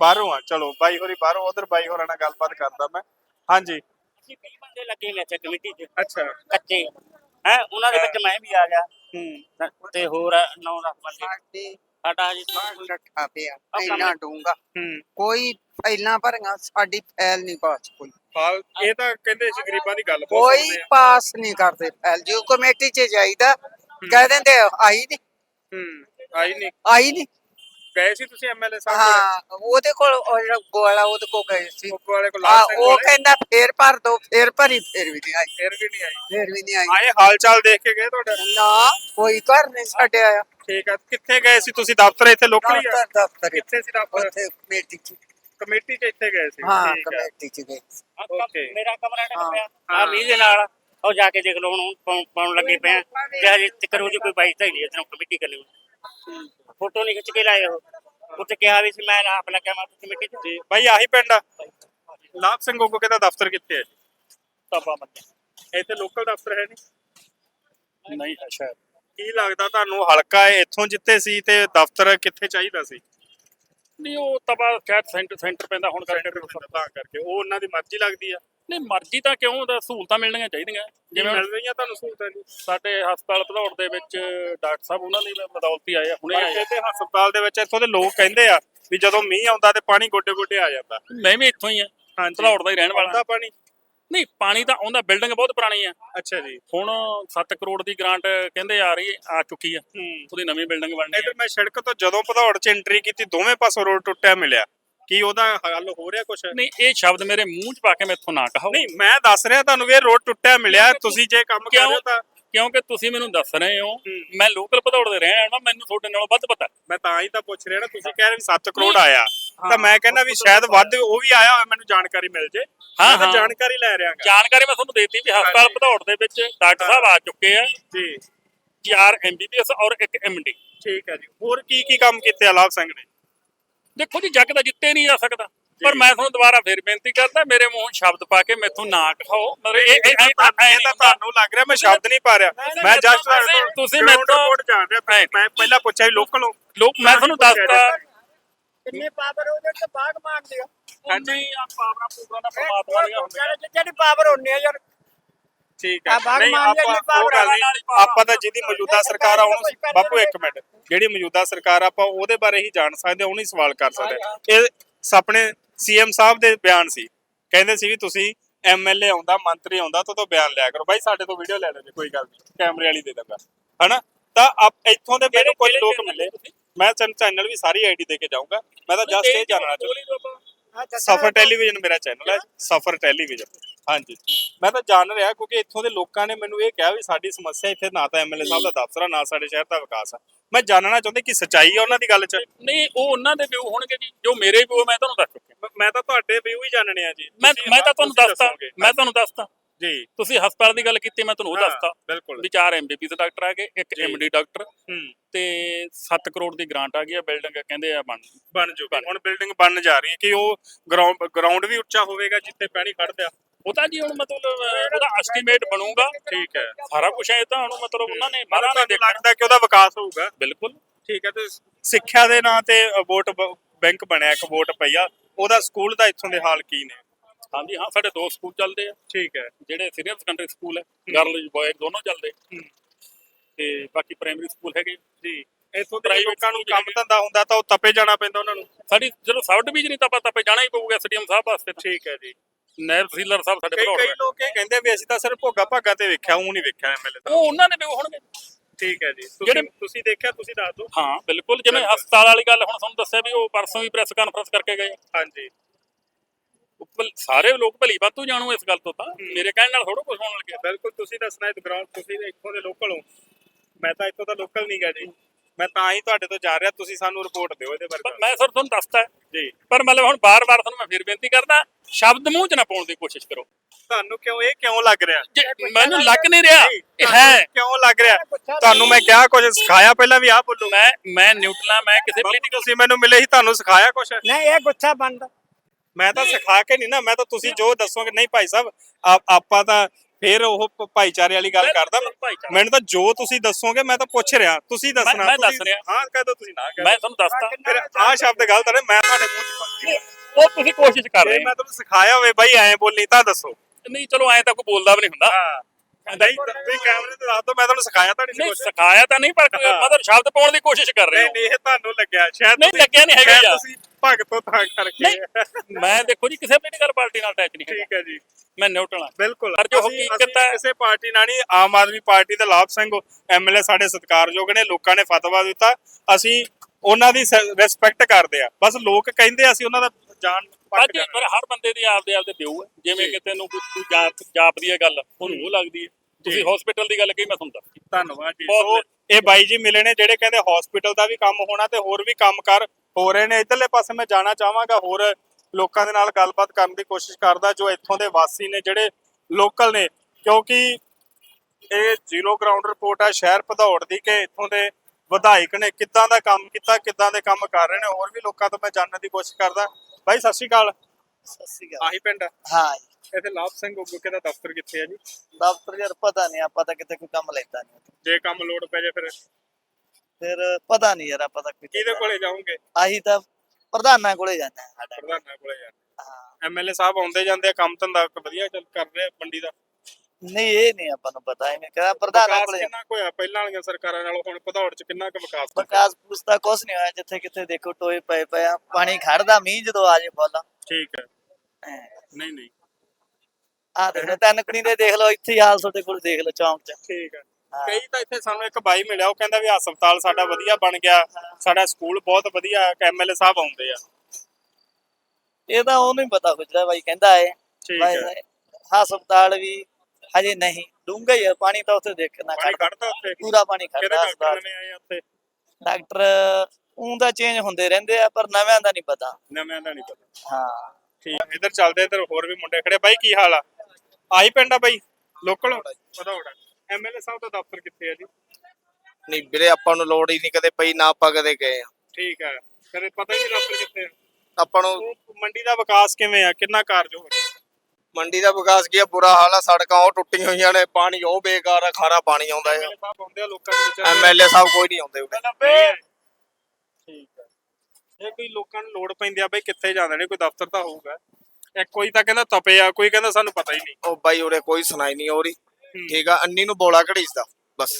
ਬਾਹਰੋਂ ਆ। ਚਲੋ ਬਾਈ ਹੋਰੀ ਬਾਹਰੋਂ ਉਧਰ ਬਾਈ ਹੋਰਾਂ ਨਾਲ ਗੱਲਬਾਤ ਕਰਦਾ ਮੈਂ। ਹਾਂਜੀ। ਅਸੀਂ 20 ਬੰਦੇ ਲੱਗੇ ਨੇ ਇੱਥੇ ਕਮੇਟੀ 'ਚ। ਅੱਛਾ। ਕੱਚੇ। ਹੈ ਉਹਨਾਂ ਦੇ ਵਿੱਚ ਮੈਂ ਵੀ ਆ ਗਿਆ। ਹੂੰ। ਤੇ ਹੋਰ 9-10 ਬੰਦੇ। ਸਾਡੇ ਸਾਡਾ ਜੀ ਲੱਠਾ ਪਿਆ ਇੰਨਾ ਡੂੰਗਾ ਹੂੰ। ਕੋਈ ਫੈਲਾਂ ਭਰੀਆਂ ਸਾਡੀ ਫੈਲ ਨਹੀਂ ਪਾਸ ਕੋਈ। ਹਾਲ ਇਹ ਤਾਂ ਕਹਿੰਦੇ ਸੀ ਗਰੀਬਾਂ ਦੀ ਗੱਲ ਬਹੁਤ ਕੋਈ ਸੁਣਦੇ ਆ। ਪਾਸ ਨਹੀਂ ਕਰਦੇ ਫੈਲ। ਜੋ ਕਮੇਟੀ 'ਚ ਜਾਈਦਾ ਕਹਿ ਦਿੰਦੇ ਆਈ ਨਹੀਂ। ਹੂੰ। ਆਈ ਨਹੀਂ। ਆਈ ਨਹੀਂ। ਗਏ ਸੀ ਤੁਸੀਂ ਐਮਐਲਏ ਸਾਹਿਬ ਕੋਲ? ਹਾਂ ਉਹਦੇ ਕੋਲ ਉਹ ਜਿਹੜਾ ਗੋਲਾ ਉਹਦੇ ਕੋਲ ਗਏ ਸੀ। ਕੋਕੋ ਵਾਲੇ ਕੋਲ ਆ ਸਿੰਘ ਉਹ ਕੋਲੇ ਕਹਿੰਦਾ ਫੇਰ ਭਰ ਦੋ ਫੇਰ ਭਰੀ ਫੇਰ ਵੀ ਨਹੀਂ ਆਈ। ਫਿਰ ਵੀ ਨਹੀਂ ਆਈ। ਫੇਰ ਵੀ ਨਹੀਂ ਆਈ। ਆਏ ਹਾਲ ਚਾਲ ਦੇਖ ਕੇ ਗਏ ਤੁਹਾਡਾ? ਨਾ ਕੋਈ ਘਰ ਨਹੀਂ ਸਾਡੇ ਆਇਆ ਠੀਕ ਆ ਕਿੱਥੇ ਗਏ ਸੀ ਤੁਸੀਂ? ਦਫ਼ਤਰ ਇੱਥੇ ਲੋਕਲ ਹੀ ਆ? ਦਫ਼ਤਰ ਦਫ਼ਤਰ। ਕਿੱਥੇ ਸੀ ਦਫ਼ਤਰ? ਉੱਥੇ ਕਮੇਟੀ 'ਚ। ਕਮੇਟੀ 'ਚ ਇੱਥੇ ਗਏ ਸੀ। ਹਾਂ ਠੀਕ ਆ। ਕਮੇਟੀ 'ਚ ਗਏ Okay. ਮੇਰਾ ਕਮਰਾ ਡਿੱਗ। ਪਿਆ। ਆ ਮੀਂਹ ਦੇ ਨਾਲ ਉਹ ਜਾ ਕੇ ਦੇਖ ਲਓ ਹੁਣ ਪਾਉਣ- ਪਾਉਣ ਲੱਗੇ ਪਏ ਆ। ਤੇ ਹਜੇ ਤੱਕ ਉਹਦੀ ਕੋਈ ਬਾਈ ਤਾਂ ਹੀ ਨਹੀਂ ਇਧਰੋਂ ਕਮੇਟੀ ਕਰਨੀ ਫੋਟੋ ਨਹੀਂ ਖਿੱਚ ਕੇ ਲਾਏ ਉਹ। ਉੱਥੇ ਕਿਹਾ ਵੀ ਸੀ ਮੈਂ ਆਪ ਲੱਗਿਆ ਮੈਂ ਕਮੇਟੀ 'ਚ। ਜੀ। ਬਾਈ ਆਹੀ ਪਿੰਡ ਆ? ਲਾਭ ਸਿੰਘ ਗੋਗੋ ਦਾ ਦਫ਼ਤਰ ਕਿੱਥੇ ਹੈ ਤਾਬਾ ਮੰਨੇ ਇੱਥੇ ਲੋਕਲ ਦਫ਼ਤਰ ਹੈ ਨਹੀਂ? ਨਹੀਂ ਹੈ ਸ਼ਾਇਦ ਕੀ ਲੱਗਦਾ ਤੁਹਾਨੂੰ ਹਲਕਾ ਇੱਥੋਂ ਜਿੱਤੇ ਸੀ ਤੇ ਦਫ਼ਤਰ ਕਿੱਥੇ ਚਾਹੀਦਾ ਸੀ? ਨਹੀਂ ਉਹ ਤਬਾ ਸ਼ਾਇਦ ਸੈਂਟਰ ਸੈਂਟਰ ਪੈਂਦਾ ਹੁਣ ਕਰਕੇ ਤਾਂ ਕਰਕੇ। ਉਹ ਉਹਨਾਂ ਦੀ ਮਰਜ਼ੀ ਲੱਗਦੀ ਆ। ਨਹੀਂ ਮਰਜ਼ੀ ਤਾਂ ਕਿਉਂ? ਉਹਦਾ ਸਹੂਲਤਾਂ ਮਿਲਣੀਆਂ ਚਾਹੀਦੀਆਂ। ਜਿਵੇਂ ਮਿਲ ਰਹੀਆਂ ਤੁਹਾਨੂੰ ਸਹੂਲਤਾਂ ਜੀ? ਸਾਡੇ ਹਸਪਤਾਲ ਭਦੌੜ ਦੇ ਵਿੱਚ ਡਾਕਟਰ ਸਾਹਿਬ ਉਹਨਾਂ ਦੀ ਬਦੌਲਤੀ ਆਏ ਆ, ਹੁਣੇ ਆਏ। ਇੱਥੇ ਹਸਪਤਾਲ ਦੇ ਵਿੱਚ ਇੱਥੋਂ ਦੇ ਲੋਕ ਕਹਿੰਦੇ ਆ ਵੀ ਜਦੋਂ ਮੀਂਹ ਆਉਂਦਾ ਤੇ ਪਾਣੀ ਗੋਡੇ ਗੋਡੇ ਆ ਜਾਂਦਾ। ਮੈਂ ਵੀ ਇੱਥੋਂ ਹੀ ਆ ਭਦੌੜ ਦਾ ਹੀ ਰਹਿਣ ਵਾਲਾ। ਪਾਣੀ? ਨਹੀਂ ਪਾਣੀ ਤਾਂ ਆਉਂਦਾ ਬਿਲਡਿੰਗ ਬਹੁਤ ਪੁਰਾਣੀ ਆ। ਅੱਛਾ ਜੀ। ਹੁਣ 7 ਕਰੋੜ ਦੀ ਗ੍ਰਾਂਟ ਕਹਿੰਦੇ ਆ ਰਹੀ ਆ ਚੁੱਕੀ ਆ। ਹੂੰ। ਉਹਦੀ ਨਵੀਂ ਬਿਲਡਿੰਗ ਬਣਨੀ ਇਧਰ ਆ। ਮੈਂ ਸੜਕ ਤੋਂ ਜਦੋਂ ਭਦੌੜ ਚ ਐਂਟਰੀ ਕੀਤੀ ਦੋਵੇਂ ਪਾਸੋਂ ਰੋਡ ਟੁੱਟਿਆ ਮਿਲਿਆ। ਕੀ ਉਹਦਾ ਹੱਲ ਹੋ ਰਿਹਾ ਕੁਛ? ਨਹੀਂ ਇਹ ਸ਼ਬਦ ਮੇਰੇ ਮੂੰਹ 'ਚ ਪਾ ਕੇ ਮੈਥੋਂ ਨਾ ਕਹੋ। ਨਹੀਂ ਮੈਂ ਦੱਸ ਰਿਹਾ ਤੁਹਾਨੂੰ ਵੀ ਇਹ ਰੋਡ ਟੁੱਟਿਆ ਮਿਲਿਆ। ਤੁਸੀਂ ਜੇ ਕੰਮ ਕਰ ਰਹੇ ਹੋ ਤਾਂ ਕਿਉਂਕਿ ਤੁਸੀਂ ਮੈਨੂੰ ਦੱਸ ਰਹੇ ਹੋ ਹੂੰ। ਮੈਂ ਲੋਕਲ ਭਦੌੜ ਦੇ ਰਹਿਣ ਵਾਲਾ ਮੈਨੂੰ ਤੁਹਾਡੇ ਨਾਲੋਂ ਵੱਧ ਪਤਾ। ਮੈਂ ਤਾਂ ਹੀ ਤਾਂ ਪੁੱਛ ਰਿਹਾ ਨਾ ਤੁਸੀਂ ਕਹਿ ਰਹੇ 7 ਕਰੋੜ ਆਇਆ। ਤਾਂ ਮੈਂ ਕਹਿੰਦਾ ਵੀ ਸ਼ਾਇਦ ਵੱਧ ਉਹ ਵੀ ਆਇਆ ਹੋਇਆ ਮੈਨੂੰ ਜਾਣਕਾਰੀ ਮਿਲ ਜੇ। ਹਾਂ, ਹਾਂ। ਜਾਣਕਾਰੀ ਲੈ ਰਿਹਾ ਜਾਣਕਾਰੀ ਮੈਂ ਤੁਹਾਨੂੰ ਦੇਤੀ ਵੀ ਹਸਪਤਾਲ। ਭਦੌੜ ਦੇ ਵਿੱਚ ਡਾਕਟਰ ਸਾਹਿਬ ਆ ਚੁੱਕੇ ਆ। ਜੀ। ਚਾਰ ਐਮਬੀਬੀਐਸ ਔਰ ਇੱਕ ਐਮਡੀ ਠੀਕ ਹੈ ਜੀ। ਹੋਰ ਕੀ ਕੀ ਕੰਮ ਕੀਤੇ ਆ ਲਾਭ ਸਿੰਘ ਨੇ? ਦੇਖੋ ਜੀ ਜੱਗ ਤਾਂ ਜਿੱਤੇ ਨਹੀਂ ਜਾ ਸਕਦਾ। ਪਰ ਮੈਂ ਤੁਹਾਨੂੰ ਦੁਬਾਰਾ ਫੇਰ ਬੇਨਤੀ ਕਰਦਾ ਮੇਰੇ ਮੂੰਹ ਸ਼ਬਦ ਪਾ ਕੇ ਮੈਥੋਂ ਨਾ ਕਹਾਓ। ਮਤਲਬ ਇਹ ਇਹ- ਤਾਂ ਤੁਹਾਨੂੰ ਲੱਗ ਰਿਹਾ ਮੈਂ ਸ਼ਬਦ ਨਹੀਂ ਪਾ ਰਿਹਾ। ਮੈਂ ਜਸਟ ਤੁਸੀਂ- ਤੁਸੀਂ ਮੈਂ ਮੈਥੋਂ- ਰਿਪੋਰਟ ਜਾਣ ਰਿਹਾ। ਮੈਂ ਪਹਿਲਾਂ ਪੁੱਛਿਆ ਵੀ ਲੋਕਲ ਲੋਕ ਮੈਂ ਤੁਹਾਨੂੰ ਦੱਸਦਾ ਕਿੰਨੇ ਪਾਵਰ ਉਹਦੇ ਤੇ ਬਾਗ ਮਾਰਦੇ ਆ ਹਾਂਜੀ ਆ ਪਾਵਰਾਂ ਪੂਰਾ ਦਾ ਪਰਮਾਤਮਾ ਦੀਆਂ ਹੁੰਦੀਆਂ ਜਿਹੜੀ ਪਾਵਰ ਹੁੰਦੀ ਆ ਯਾਰ। ਠੀਕ ਆ। ਹੈ ਬਾਗ ਨਹੀਂ ਮਾਰ ਆਪਾਂ ਉਹ ਗੱਲ ਨਹੀਂ। ਆਪਾਂ ਤਾਂ ਜਿਹਦੀ ਮੌਜੂਦਾ ਸਰਕਾਰ ਆ ਉਹਨੂੰ ਬਾਪੂ ਇੱਕ ਮਿੰਟ। ਜਿਹੜੀ ਮੌਜੂਦਾ ਸਰਕਾਰ ਆ, ਆਪਾਂ ਉਹਦੇ ਬਾਰੇ ਹੀ ਜਾਣ ਸਕਦੇ ਹਾਂ, ਉਹਨੂੰ ਹੀ ਸਵਾਲ ਕਰ ਸਕਦੇ। ਇਹ ਆਪਣੇ ਸੀਐਮ ਸਾਹਿਬ ਦੇ ਬਿਆਨ ਸੀ। ਕਹਿੰਦੇ ਸੀ ਵੀ ਤੁਸੀਂ ਐਮਐਲਏ ਆਉਂਦਾ ਮੰਤਰੀ ਆਉਂਦਾ ਤਾਂ ਤੋਂ ਬਿਆਨ ਲਿਆ ਕਰੋ। ਬਾਈ ਸਾਡੇ ਤੋਂ ਵੀਡੀਓ ਲੈ ਲਓ ਜੀ ਕੋਈ ਗੱਲ ਨਹੀਂ। ਕੈਮਰੇ ਵਾਲੀ ਦੇ ਦਾਂਗਾ ਹਨਾ? ਤਾਂ ਆਪ ਇੱਥੋਂ ਦੇ ਮੈਨੂੰ ਕੁਝ ਲੋਕ ਮਿਲੇ। ਮੈਂ ਚੈਨਲ ਵੀ ਸਾਰੀ ਆਈਡੀ ਦੇ ਕੇ ਜਾਊਂਗਾ। ਮੈਂ ਤਾਂ ਜਸਟ ਇਹ ਜਾਣਨਾ ਚਾਹੁੰਦਾ। ਸਫਰ ਟੈਲੀਵਿਜ਼ਨ ਮੇਰਾ ਚੈਨਲ ਹੈ। ਸਫਰ ਟੈਲੀਵਿਜ਼ਨ ਹਾਂਜੀ। ਮੈਂ ਤਾਂ ਜਾਣ ਰਿਹਾ ਕਿਉਂਕਿ ਇੱਥੋਂ ਦੇ ਲੋਕਾਂ ਨੇ ਮੈਨੂੰ ਇਹ ਕਿਹਾ ਵੀ ਸਾਡੀ ਸਮੱਸਿਆ ਇੱਥੇ ਨਾ ਤਾਂ ਐਮਐਲਏ ਸਾਹਿਬ ਦਾ ਦਫ਼ਤਰ ਆ ਨਾ ਸਾਡੇ ਸ਼ਹਿਰ ਦਾ ਵਿਕਾਸ ਆ। ਮੈਂ ਜਾਣਨਾ ਚਾਹੁੰਦਾ ਕਿ ਸੱਚਾਈ ਆ ਉਹਨਾਂ ਦੀ ਗੱਲ 'ਚ। ਨਹੀਂ ਉਹ ਉਹਨਾਂ ਦੇ ਵਿਊ ਹੋਣਗੇ ਜੀ। ਜੋ ਮੇਰੇ ਵਿਊ ਮੈਂ ਤੁਹਾਨੂੰ ਦੱਸ ਚੁੱਕਿਆ। ਮ- ਤਾਂ ਤੁਹਾਡੇ ਵਿਊ ਹੀ ਜਾਣਨੇ ਆ ਜੀ। ਮੈਂ ਮੈਂ ਤਾਂ ਤੁਹਾਨੂੰ ਦੱਸੋਗੇ। ਮੈਂ ਤੁਹਾਨੂੰ ਦੱਸਤਾ ਜੀ। ਤੁਸੀਂ ਹਸਪਤਾਲ ਦੀ ਗੱਲ ਕੀਤੀ ਮੈਂ ਤੁਹਾਨੂੰ ਉਹ ਹਾਂ, ਦੱਸਤਾ ਬਿਲਕੁਲ। ਵੀ ਚਾਰ ਐਮਬੀਬੀ ਦੇ ਡਾਕਟਰ ਗਏ ਇੱਕ। MD doctor. ਹੂੰ। ਤੇ 7 ਕਰੋੜ ਦੀ ਗ੍ਰਾਂਟ ਆ ਗਈ ਆ ਬਿਲਡਿੰਗ ਕਹਿੰਦੇ ਆ ਬਣ ਬਣ ਜੂਗੀ। ਹੁਣ ਬਿਲਡਿੰਗ ਬਣਨ ਜਾ ਰਹੀ ਹੈ ਕਿ ਉਹ ਗਰਾਊਂਡ ਗਰਾਊਂਡ ਵੀ ਉੱਚਾ ਹੋਵੇਗਾ ਜਿੱਥੇ ਪਾਣੀ ਖੜਦਾ ਉਹ ਤਾਂ ਜੀ ਹੁਣ ਮਤਲਬ ਉਹਦਾ ਐਸਟੀਮੇਟ ਬਣੂਗਾ। ਠੀਕ ਹੈ। ਸਾਰਾ ਕੁਝ ਹੈ ਤਾਂ ਹੁਣ ਮਤਲਬ ਉਹਨਾਂ ਨੇ ਬਾਹਰਾਂ ਨੇ ਦੇਖਣਾ। ਲੱਗਦਾ ਕਿ ਉਹਦਾ ਵਿਕਾਸ ਹੋਊਗਾ। ਬਿਲਕੁਲ। ਠੀਕ ਹੈ ਤੇ ਸਿੱਖਿਆ ਦੇ ਨਾਂ ਤੇ ਵੋਟ ਬੈਂਕ ਬਣਿਆ ਇੱਕ ਵੋਟ ਪਈ ਆ। ਉਹਦਾ ਸਕੂਲ ਦਾ ਇੱਥੋਂ ਦੇ ਹਾਲ ਕੀ ਨੇ? ਹਾਂਜੀ ਹਾਂ ਸਾਡੇ ਦੋ ਸਕੂਲ ਚੱਲਦੇ ਆ। ਠੀਕ ਹੈ। ਜਿਹੜੇ ਸੀਨੀਅਰ ਸੈਕੰਡਰੀ ਸਕੂਲ ਹੈ ਗਰਲਜ਼ ਬॉय ਦੋਨੋਂ ਚੱਲਦੇ। ਤੇ ਬਾਕੀ ਪ੍ਰਾਇਮਰੀ ਸਕੂਲ ਹੈਗੇ ਜੀ। ਇੱਥੋਂ ਦੇ ਲੋਕਾਂ ਨੂੰ ਕੰਮ ਧੰਦਾ ਹੁੰਦਾ ਤਾਂ ਉਹ ਤਪੇ ਜਾਣਾ ਪੈਂਦਾ ਉਹਨਾਂ ਨੂੰ। ਸਾਡੀ ਜਦੋਂ ਸਬ ਡਿਵੀਜ਼ਨ ਹੀ ਤਪਾ ਤਪੇ ਜਾਣਾ ਹੀ ਪਊਗਾ ਐਸਡੀਐਮ ਸਾਹਿਬ ਵਾਸਤੇ ਤਾਂ। ਠੀਕ ਹੈ ਜੀ। ਨਾਇਬ ਤਹਿਸੀਲਦਾਰ ਸਾਹਿਬ ਸਾਡੇ ਭਰੋੜ ਕਈ ਲੋਕ ਇਹ ਕਹਿੰਦੇ ਵੀ ਅਸੀਂ ਤਾਂ ਸਿਰਫ ਭੋਗਾ ਭਾਗਾ ਤੇ ਵੇਖਿਆ ਉਹ ਨਹੀਂ ਵੇਖਿਆ ਐਮਐਲਏ ਦਾ ਉਹ ਉਹਨਾਂ ਦੇ ਵੀ ਹੋਣਗੇ। ਠੀਕ ਹੈ ਜੀ। ਜਿਹੜੇ- ਤੁਸੀਂ ਦੇਖਿਆ ਤੁਸੀਂ ਦੱਸ ਦਿਓ। ਹਾਂ ਬਿਲਕੁਲ। ਜਿਵੇਂ। ਹਸਪਤਾਲ ਵਾਲੀ ਗੱਲ ਹੁਣ ਤੁਹਾਨੂੰ ਦੱਸਿਆ ਵੀ ਉਹ ਪਰਸੋਂ ਵੀ ਪ੍ਰੈਸ ਕਾਨਫਰੰਸ ਕਰਕੇ ਗਏ। ਹਾਂਜੀ। ਸਾਰੇ ਲੋਕ ਭਲੀ ਬਾਤੋਂ ਜਾਣੂ ਇਸ ਗੱਲ ਤੋਂ ਤਾਂ। ਮੇਰੇ ਕਹਿਣ ਨਾਲ ਥੋੜਾ ਕੁਝ ਹੋਣ ਲੱਗਿਆ ਬਿਲਕੁਲ ਤੁਸੀਂ ਦੱਸਣਾ ਇਹ ਗਰਾਊਂਡ ਤੁਸੀਂ ਤਾਂ ਇੱਥੋਂ ਦੇ ਲੋਕਲ ਹੋ। ਮੈਂ ਤਾਂ ਇੱਥੋਂ ਦਾ ਲੋਕਲ ਨਹੀਂਗਾ ਜੀ। ਮੈਂ ਤਾਂ ਹੀ ਤੁਹਾਡੇ ਤੋਂ ਜਾ ਰਿਹਾ ਤੁਸੀਂ ਸਾਨੂੰ ਰਿਪੋਰਟ ਦਿਓ ਇਹਦੇ ਪਰ ਬਾਰੇ ਮੈਂ ਸਰ ਤੁਹਾਨੂੰ ਦੱਸਤਾ। ਜੀ। ਪਰ ਮਤਲਬ ਹੁਣ ਬਾਰ-ਬਾਰ ਤੁਹਾਨੂੰ ਮੈਂ ਫਿਰ ਬੇਨਤੀ ਕਰਦਾ ਸ਼ਬਦ ਮੂੰਹ 'ਚ ਨਾ ਪਾਉਣ ਦੀ ਕੋਸ਼ਿਸ਼ ਕਰੋ। ਤੁਹਾਨੂੰ ਕਿਉਂ ਇਹ ਕਿਉਂ ਲੱਗ ਰਿਹਾ? ਮੈਨੂੰ ਲੱਗ ਨਹੀਂ ਰਿਹਾ ਇਹ ਹੈ। ਕਿਉਂ ਲੱਗ ਰਿਹਾ? ਤੁਹਾਨੂੰ ਮੈਂ ਕਿਹਾ ਕੁਝ ਸਿਖਾਇਆ ਪਹਿਲਾਂ ਵੀ ਆਹ ਬੋਲੋ। ਮੈਂ ਮੈਂ ਨਿਊਟਰਲ ਮੈਂ ਕਿਸੇ ਪੋਲੀਟੀਕਲ ਤੁਸੀਂ ਮੈਨੂੰ ਮਿਲੇ ਸੀ ਤੁਹਾਨੂੰ ਸਿਖਾਇਆ ਕੁਝ ਨਹੀਂ ਇਹ ਗੁੱਸਾ ਬੰਦ। ਮੈਂ ਤਾਂ ਸਿਖਾ ਕੇ ਨਹੀਂ ਨਾ ਮੈਂ ਤਾਂ ਤੁਸੀਂ ਜੋ ਦੱਸੋਗੇ ਨਹੀਂ ਭਾਈ ਸਾਹਿਬ ਆਪ- ਆਪਾਂ ਤਾਂ ਫਿਰ ਉਹ ਭ- ਭਾਈਚਾਰੇ ਵਾਲੀ ਗੱਲ ਕਰਦਾ ਮੈਂ। ਭਾਈਚਾਰਾ। ਮੈਨੂੰ ਤਾਂ ਜੋ ਤੁਸੀਂ ਦੱਸੋਗੇ ਮੈਂ ਤਾਂ ਪੁੱਛ ਰਿਹਾ ਤੁਸੀਂ ਦੱਸਣਾ ਮੈਂ ਦੱਸ ਤੁਸੀਂ- ਰਿਹਾ। ਹਾਂ ਕਹਿ ਦੋ ਤੁਸੀਂ ਨਾ ਕਹਿ ਮੈਂ ਤੁਹਾਨੂੰ ਦੱਸਦਾ ਫਿਰ ਆਹ ਸ਼ਬਦ ਗਲਤ ਨੇ ਮੈਂ ਤੁਹਾਡੇ ਮੂੰਹ ਚ ਪਾਉਂਦੀ ਉਹ ਤੁਸੀਂ ਕੋਸ਼ਿਸ਼ ਕਰ ਰਹੇ ਮੈਂ ਤੁਹਾਨੂੰ ਸਿਖਾਇਆ ਹੋਵੇ ਬਾਈ ਐਂ ਬੋਲਣੀ ਤਾਂ ਦੱਸੋ ਨਹੀਂ ਚਲੋ ਐਂ ਤਾਂ ਕੋਈ ਬੋਲਦਾ ਵੀ ਨਹੀਂ ਹੁੰਦਾ ਹਾਂ ਨਹੀਂ ਤੁਸੀਂ ਕੈਮਰੇ ਤੇ ਦੱਸ ਦੋ ਮੈਂ ਤੁਹਾਨੂੰ ਸਿਖਾਇਆ ਤਾਂ ਨਹੀਂ ਨਹੀਂ ਕੁਛ ਸਿਖਾਇਆ ਤਾਂ ਨਹੀਂ ਪਰ ਹਾਂ। ਮਤਲਬ ਸ਼ਬਦ ਪਾਉਣ ਦੀ ਕੋਸ਼ਿਸ਼ ਕਰ ਰਹੇ ਨਹੀਂ ਹੋ ਨਹੀਂ ਇਹ ਤੁਹਾਨੂੰ ਲੱਗਿਆ ਸ਼ਾਇਦ ਨਹੀਂ, ਤੁਸੀਂ- ਲੱਗਿਆ ਨਹੀਂ ਹੈਗਾ ਸ਼ਾਇਦ ਯਾਰ। ਤੁਸੀਂ ਭਗਤੋਂ ਤਾਂ ਕਰਕੇ। ਮੈਂ ਦੇਖੋ ਜੀ ਕਿਸੇ ਪੋਲੀਟੀਕਲ ਪਾਰਟੀ ਨਾਲ ਅਟੈਚ ਨਹੀਂ ਠੀਕ ਹੈ ਜੀ। ਮੈਂ ਨਿਊਟਰਲ ਹਾਂ। ਬਿਲਕੁਲ। ਪਰ ਜੋ ਹਕੀਕਤ ਹੈ- ਕਿਸੇ ਪਾਰਟੀ ਨਾਲ ਨਹੀਂ ਆਮ ਆਦਮੀ ਪਾਰਟੀ ਦੇ ਲਾਭ ਸਿੰਘ ਐਮਐਲਏ ਸਾਡੇ ਸਤਿਕਾਰਯੋਗ ਨੇ ਲੋਕਾਂ ਨੇ ਫਤਵਾ ਦਿੱਤਾ। ਅਸੀਂ ਉਹਨਾਂ ਦੀ ਰਿਸਪੈਕਟ ਕਰਦੇ ਆ ਬਸ ਲੋਕ ਕਹਿੰਦੇ ਅਸੀਂ ਉਹਨਾਂ ਦਾ ਪੱਕ ਅੱਜ ਪਰ ਹਰ ਬੰਦੇ ਦੀ ਆਪਦੇ ਆਪਦੇ ਦਿਓ ਹੈ। ਜਿਵੇਂ ਕਿ ਤੈਨੂੰ ਕੋਈ ਕੋਈ ਜਾਪ ਜਾਪਦੀ ਹੈ ਗੱਲ ਉਹਨੂੰ ਉਹ ਲੱਗਦੀ ਹੈ। ਤੁਸੀਂ ਹਸਪੀਟਲ ਦੀ ਗੱਲ ਕਹੀ ਮੈਂ ਤੁਹਾਨੂੰ ਧੰਨਵਾਦ ਜੀ। ਸੋ ਇਹ ਬਾਈ ਜੀ ਮਿਲੇ ਨੇ ਜਿਹੜੇ ਕਹਿੰਦੇ ਹਸਪੀਟਲ ਦਾ ਵੀ ਕੰਮ ਹੋਣਾ ਤੇ ਹੋਰ ਵੀ ਕੰਮ ਕਰ। ਹੋ ਰਹੇ ਨੇ। ਇਧਰਲੇ ਪਾਸੇ ਮੈਂ ਜਾਣਾ ਚਾਹਾਂਗਾ ਹੋਰ ਲੋਕਾਂ ਦੇ ਨਾਲ ਗੱਲਬਾਤ ਕਰਨ ਦੀ ਕੋਸ਼ਿਸ਼ ਕਰਦਾ ਜੋ ਇੱਥੋਂ ਦੇ ਵਾਸੀ ਨੇ ਜਿਹੜੇ ਲੋਕਲ ਨੇ। ਕਿਉਂਕਿ ਇਹ ਜ਼ੀਰੋ ਗਰਾਊਂਡ ਰਿਪੋਰਟ ਆ ਸ਼ਹਿਰ ਭਦੌੜ ਦੀ ਕਿ ਇੱਥੋਂ ਦੇ ਵਿਧਾਇਕ ਨੇ ਕਿੱਦਾਂ ਦਾ ਕੰਮ ਕੀਤਾ ਕਿੱਦਾਂ ਦੇ ਕੰਮ ਕਰ ਰਹੇ ਨੇ ਹੋਰ ਵੀ ਲੋਕਾਂ ਤੋਂ ਮੈਂ ਜਾਣਨ ਦੀ ਕੋਸ਼ਿਸ਼ ਕਰਦਾ। ਬਾਈ ਸਤਿ ਸ਼੍ਰੀ ਅਕਾਲ। ਸਤਿ ਸ਼੍ਰੀ ਅਕਾਲ। ਆਹੀ ਪਿੰਡ? ਹਾਂ ਜੀ। ਇੱਥੇ ਲਾਭ ਸਿੰਘ ਗੁੱਗੇ ਦਾ ਦਫ਼ਤਰ ਕਿੱਥੇ ਆ ਜੀ? ਦਫ਼ਤਰ ਯਾਰ ਪਤਾ ਨਹੀਂ ਆਪਾਂ ਤਾਂ ਕਿਤੇ ਕੋਈ ਕੰਮ ਲੈਂਦਾ ਨਹੀਂ ਜੇ ਕੰਮ ਲੋੜ ਪੈ ਜਾਏ ਫਿਰ। ਫਿਰ ਪਤਾ ਨਹੀਂ ਯਾਰ ਆਪਾਂ ਤਾਂ ਕਿਹਦੇ ਕੋਲੇ ਜਾਓਗੇ? ਆਹੀ ਤਾਂ ਪ੍ਰਧਾਨਾਂ ਕੋਲੇ ਜਾਂਦਾ ਹੈ ਸਾਡਾ। ਪ੍ਰਧਾਨਾਂ ਕੋਲੇ ਜਾ ਹਾਂ। ਐਮਐਲਏ ਸਾਹਿਬ ਆਉਂਦੇ ਜਾਂਦੇ ਆ ਕੰਮ ਧੰਦਾ ਵਧੀਆ ਚੱਲ ਕਰ ਰਹੇ ਮੰਡੀ ਦਾ? ਨਹੀਂ ਇਹ ਨਹੀਂ ਆਪਾਂ ਨੂੰ ਪਤਾ ਇਹਨੇ ਕਹਿੰਦਾ ਪ੍ਰਧਾਨਾਂ ਵਿਕਾਸ ਕੋਲੇ ਕਿੰਨਾ ਕੁ ਹੋਇਆ? ਪਹਿਲਾਂ ਵਾਲੀਆਂ ਸਰਕਾਰਾਂ ਨਾਲੋਂ ਹੁਣ ਭਦੌੜ ਚ ਕਿੰਨਾ ਕੁ ਵਿਕਾਸ ਹੋਇਆ? ਵਿਕਾਸ ਪੁਸਤਾ ਕੁਛ ਨਹੀਂ ਹੋਇਆ ਜਿੱਥੇ ਕਿਤੇ ਦੇਖੋ ਟੋਏ ਪਏ ਪਏ ਆ ਪਾਣੀ ਖੜਦਾ ਮੀਂਹ ਜਦੋਂ ਆ ਜੇ ਫੁੱਲ। ਠੀਕ ਹੈ। ਨਹੀਂ ਨਹੀਂ। ਆ ਦੇਖੋ ਤਿੰਨ ਦੇ ਦੇਖ ਲਓ ਇੱਥੇ ਹੀ ਹਾਲ ਤੁਹਾਡੇ ਕੋਲ ਦੇਖ ਲਓ ਚੌਂਕ 'ਚ। ਠੀਕ ਹਾਂ। ਕਈ ਤਾਂ ਇੱਥੇ ਸਾਨੂੰ ਇੱਕ ਬਾਈ ਮਿਲਿਆ ਉਹ ਕਹਿੰਦਾ ਵੀ ਹਸਪਤਾਲ ਸਾਡਾ ਵਧੀਆ ਬਣ ਗਿਆ ਸਾਡਾ ਸਕੂਲ ਬਹੁਤ ਵਧੀਆ ਹੈ ਐਮਐਲਏ ਸਾਹਿਬ ਆਉਂਦੇ ਆ। ਇਹ ਤਾਂ ਉਹਨੂੰ ਹੀ ਪਤਾ ਖੁਜਦਾ ਬਾਈ ਕਹਿੰਦਾ ਏ ਠੀਕ ਹੈ। ਹਸਪਤਾਲ ਵੀ ਹਜੇ ਨਹੀਂ ਡੂੰਘਾ ਹੀ ਆ ਪਾਣੀ ਤਾਂ ਉੱਥੇ ਦੇਖਣਾ ਪਾਣੀ ਕੱਢਦਾ ਉੱਥੇ। ਪੂਰਾ ਪਾਣੀ ਕਿਹੜੇ ਖੜਦਾ ਡਾਕਟਰ ਨੇ ਆਏ ਉੱਥੇ? ਡਾਕਟਰ ਉਹ ਦਾ ਚੇਂਜ ਹੁੰਦੇ ਰਹਿੰਦੇ ਆ ਪਰ ਨਵਿਆਂ ਦਾ ਨਹੀਂ ਪਤਾ। ਨਵਿਆਂ ਦਾ ਨਹੀਂ ਪਤਾ। ਹਾਂ। ਠੀਕ ਇੱਧਰ ਚੱਲਦੇ ਇੱਧਰ ਹੋਰ ਵੀ ਮੁੰਡੇ ਖੜੇ ਬਾਈ ਕੀ ਹਾਲ ਆ? ਆਹੀ ਪਿੰਡ ਆ ਬਾਈ? ਲੋਕਲ? ਭਦੌੜ ਐਮਐਲਏ ਸਾਹਿਬ ਦਾ ਦਫ਼ਤਰ ਕਿੱਥੇ ਆ ਜੀ? ਨਹੀਂ ਵੀਰੇ ਆਪਾਂ ਨੂੰ ਲੋੜ ਹੀ ਨਹੀਂ ਕਦੇ ਪਈ ਨਾ ਆਪਾਂ ਕਦੇ ਗਏ ਆ ਠੀਕ ਹੈ। ਫਿਰ ਪਤਾ ਹੀ ਨਹੀਂ ਦਫ਼ਤਰ ਕਿੱਥੇ ਆ ਆਪਾਂ ਨੂੰ ਉਹ ਮੰਡੀ ਦਾ ਵਿਕਾਸ ਕਿਵੇਂ ਆ? ਕਿੰਨਾ ਕਾਰਜ ਹੋ ਰਿਹਾ ਮੰਡੀ ਦਾ ਵਿਕਾਸ ਕੀ ਆ? ਬੁਰਾ ਹਾਲ ਆ ਸੜਕਾਂ ਉਹ ਟੁੱਟੀਆਂ ਹੋਈਆਂ ਨੇ ਪਾਣੀ ਉਹ ਬੇਕਾਰ ਆ ਖਾਰਾ ਪਾਣੀ ਆਉਂਦਾ ਆ। ਐਮਐਲਏ ਸਾਹਿਬ ਆਉਂਦੇ ਆ ਲੋਕਾਂ ਦੇ ਵਿੱਚ ਐਮਐਲਏ ਸਾਹਿਬ ਕੋਈ ਨਹੀਂ ਆਉਂਦੇ ਉਰੇ। ਠੀਕ ਹੈ। ਜੇ ਕੋਈ ਲੋਕਾਂ ਨੂੰ ਲੋੜ ਪੈਂਦੀ ਆ ਬਈ ਕਿੱਥੇ ਜਾਂਦੇ ਨੇ ਕੋਈ ਦਫ਼ਤਰ ਤਾਂ ਹੋਊਗਾ। ਇੱਕ ਕੋਈ ਤਾਂ ਕਹਿੰਦਾ ਤਪੇ ਆ ਕੋਈ ਕਹਿੰਦਾ ਸਾਨੂੰ ਪਤਾ ਹੀ ਨਹੀਂ। ਉਹ ਬਾਈ ਉਰੇ ਕੋਈ ਸੁਣਾਈ ਨਹੀਂ ਹੋ ਰਹੀ ਠੀਕ ਆ ਅੰਨੀ ਨੂੰ ਬੋਲਾ ਘੜੀਸਦਾ ਬਸ।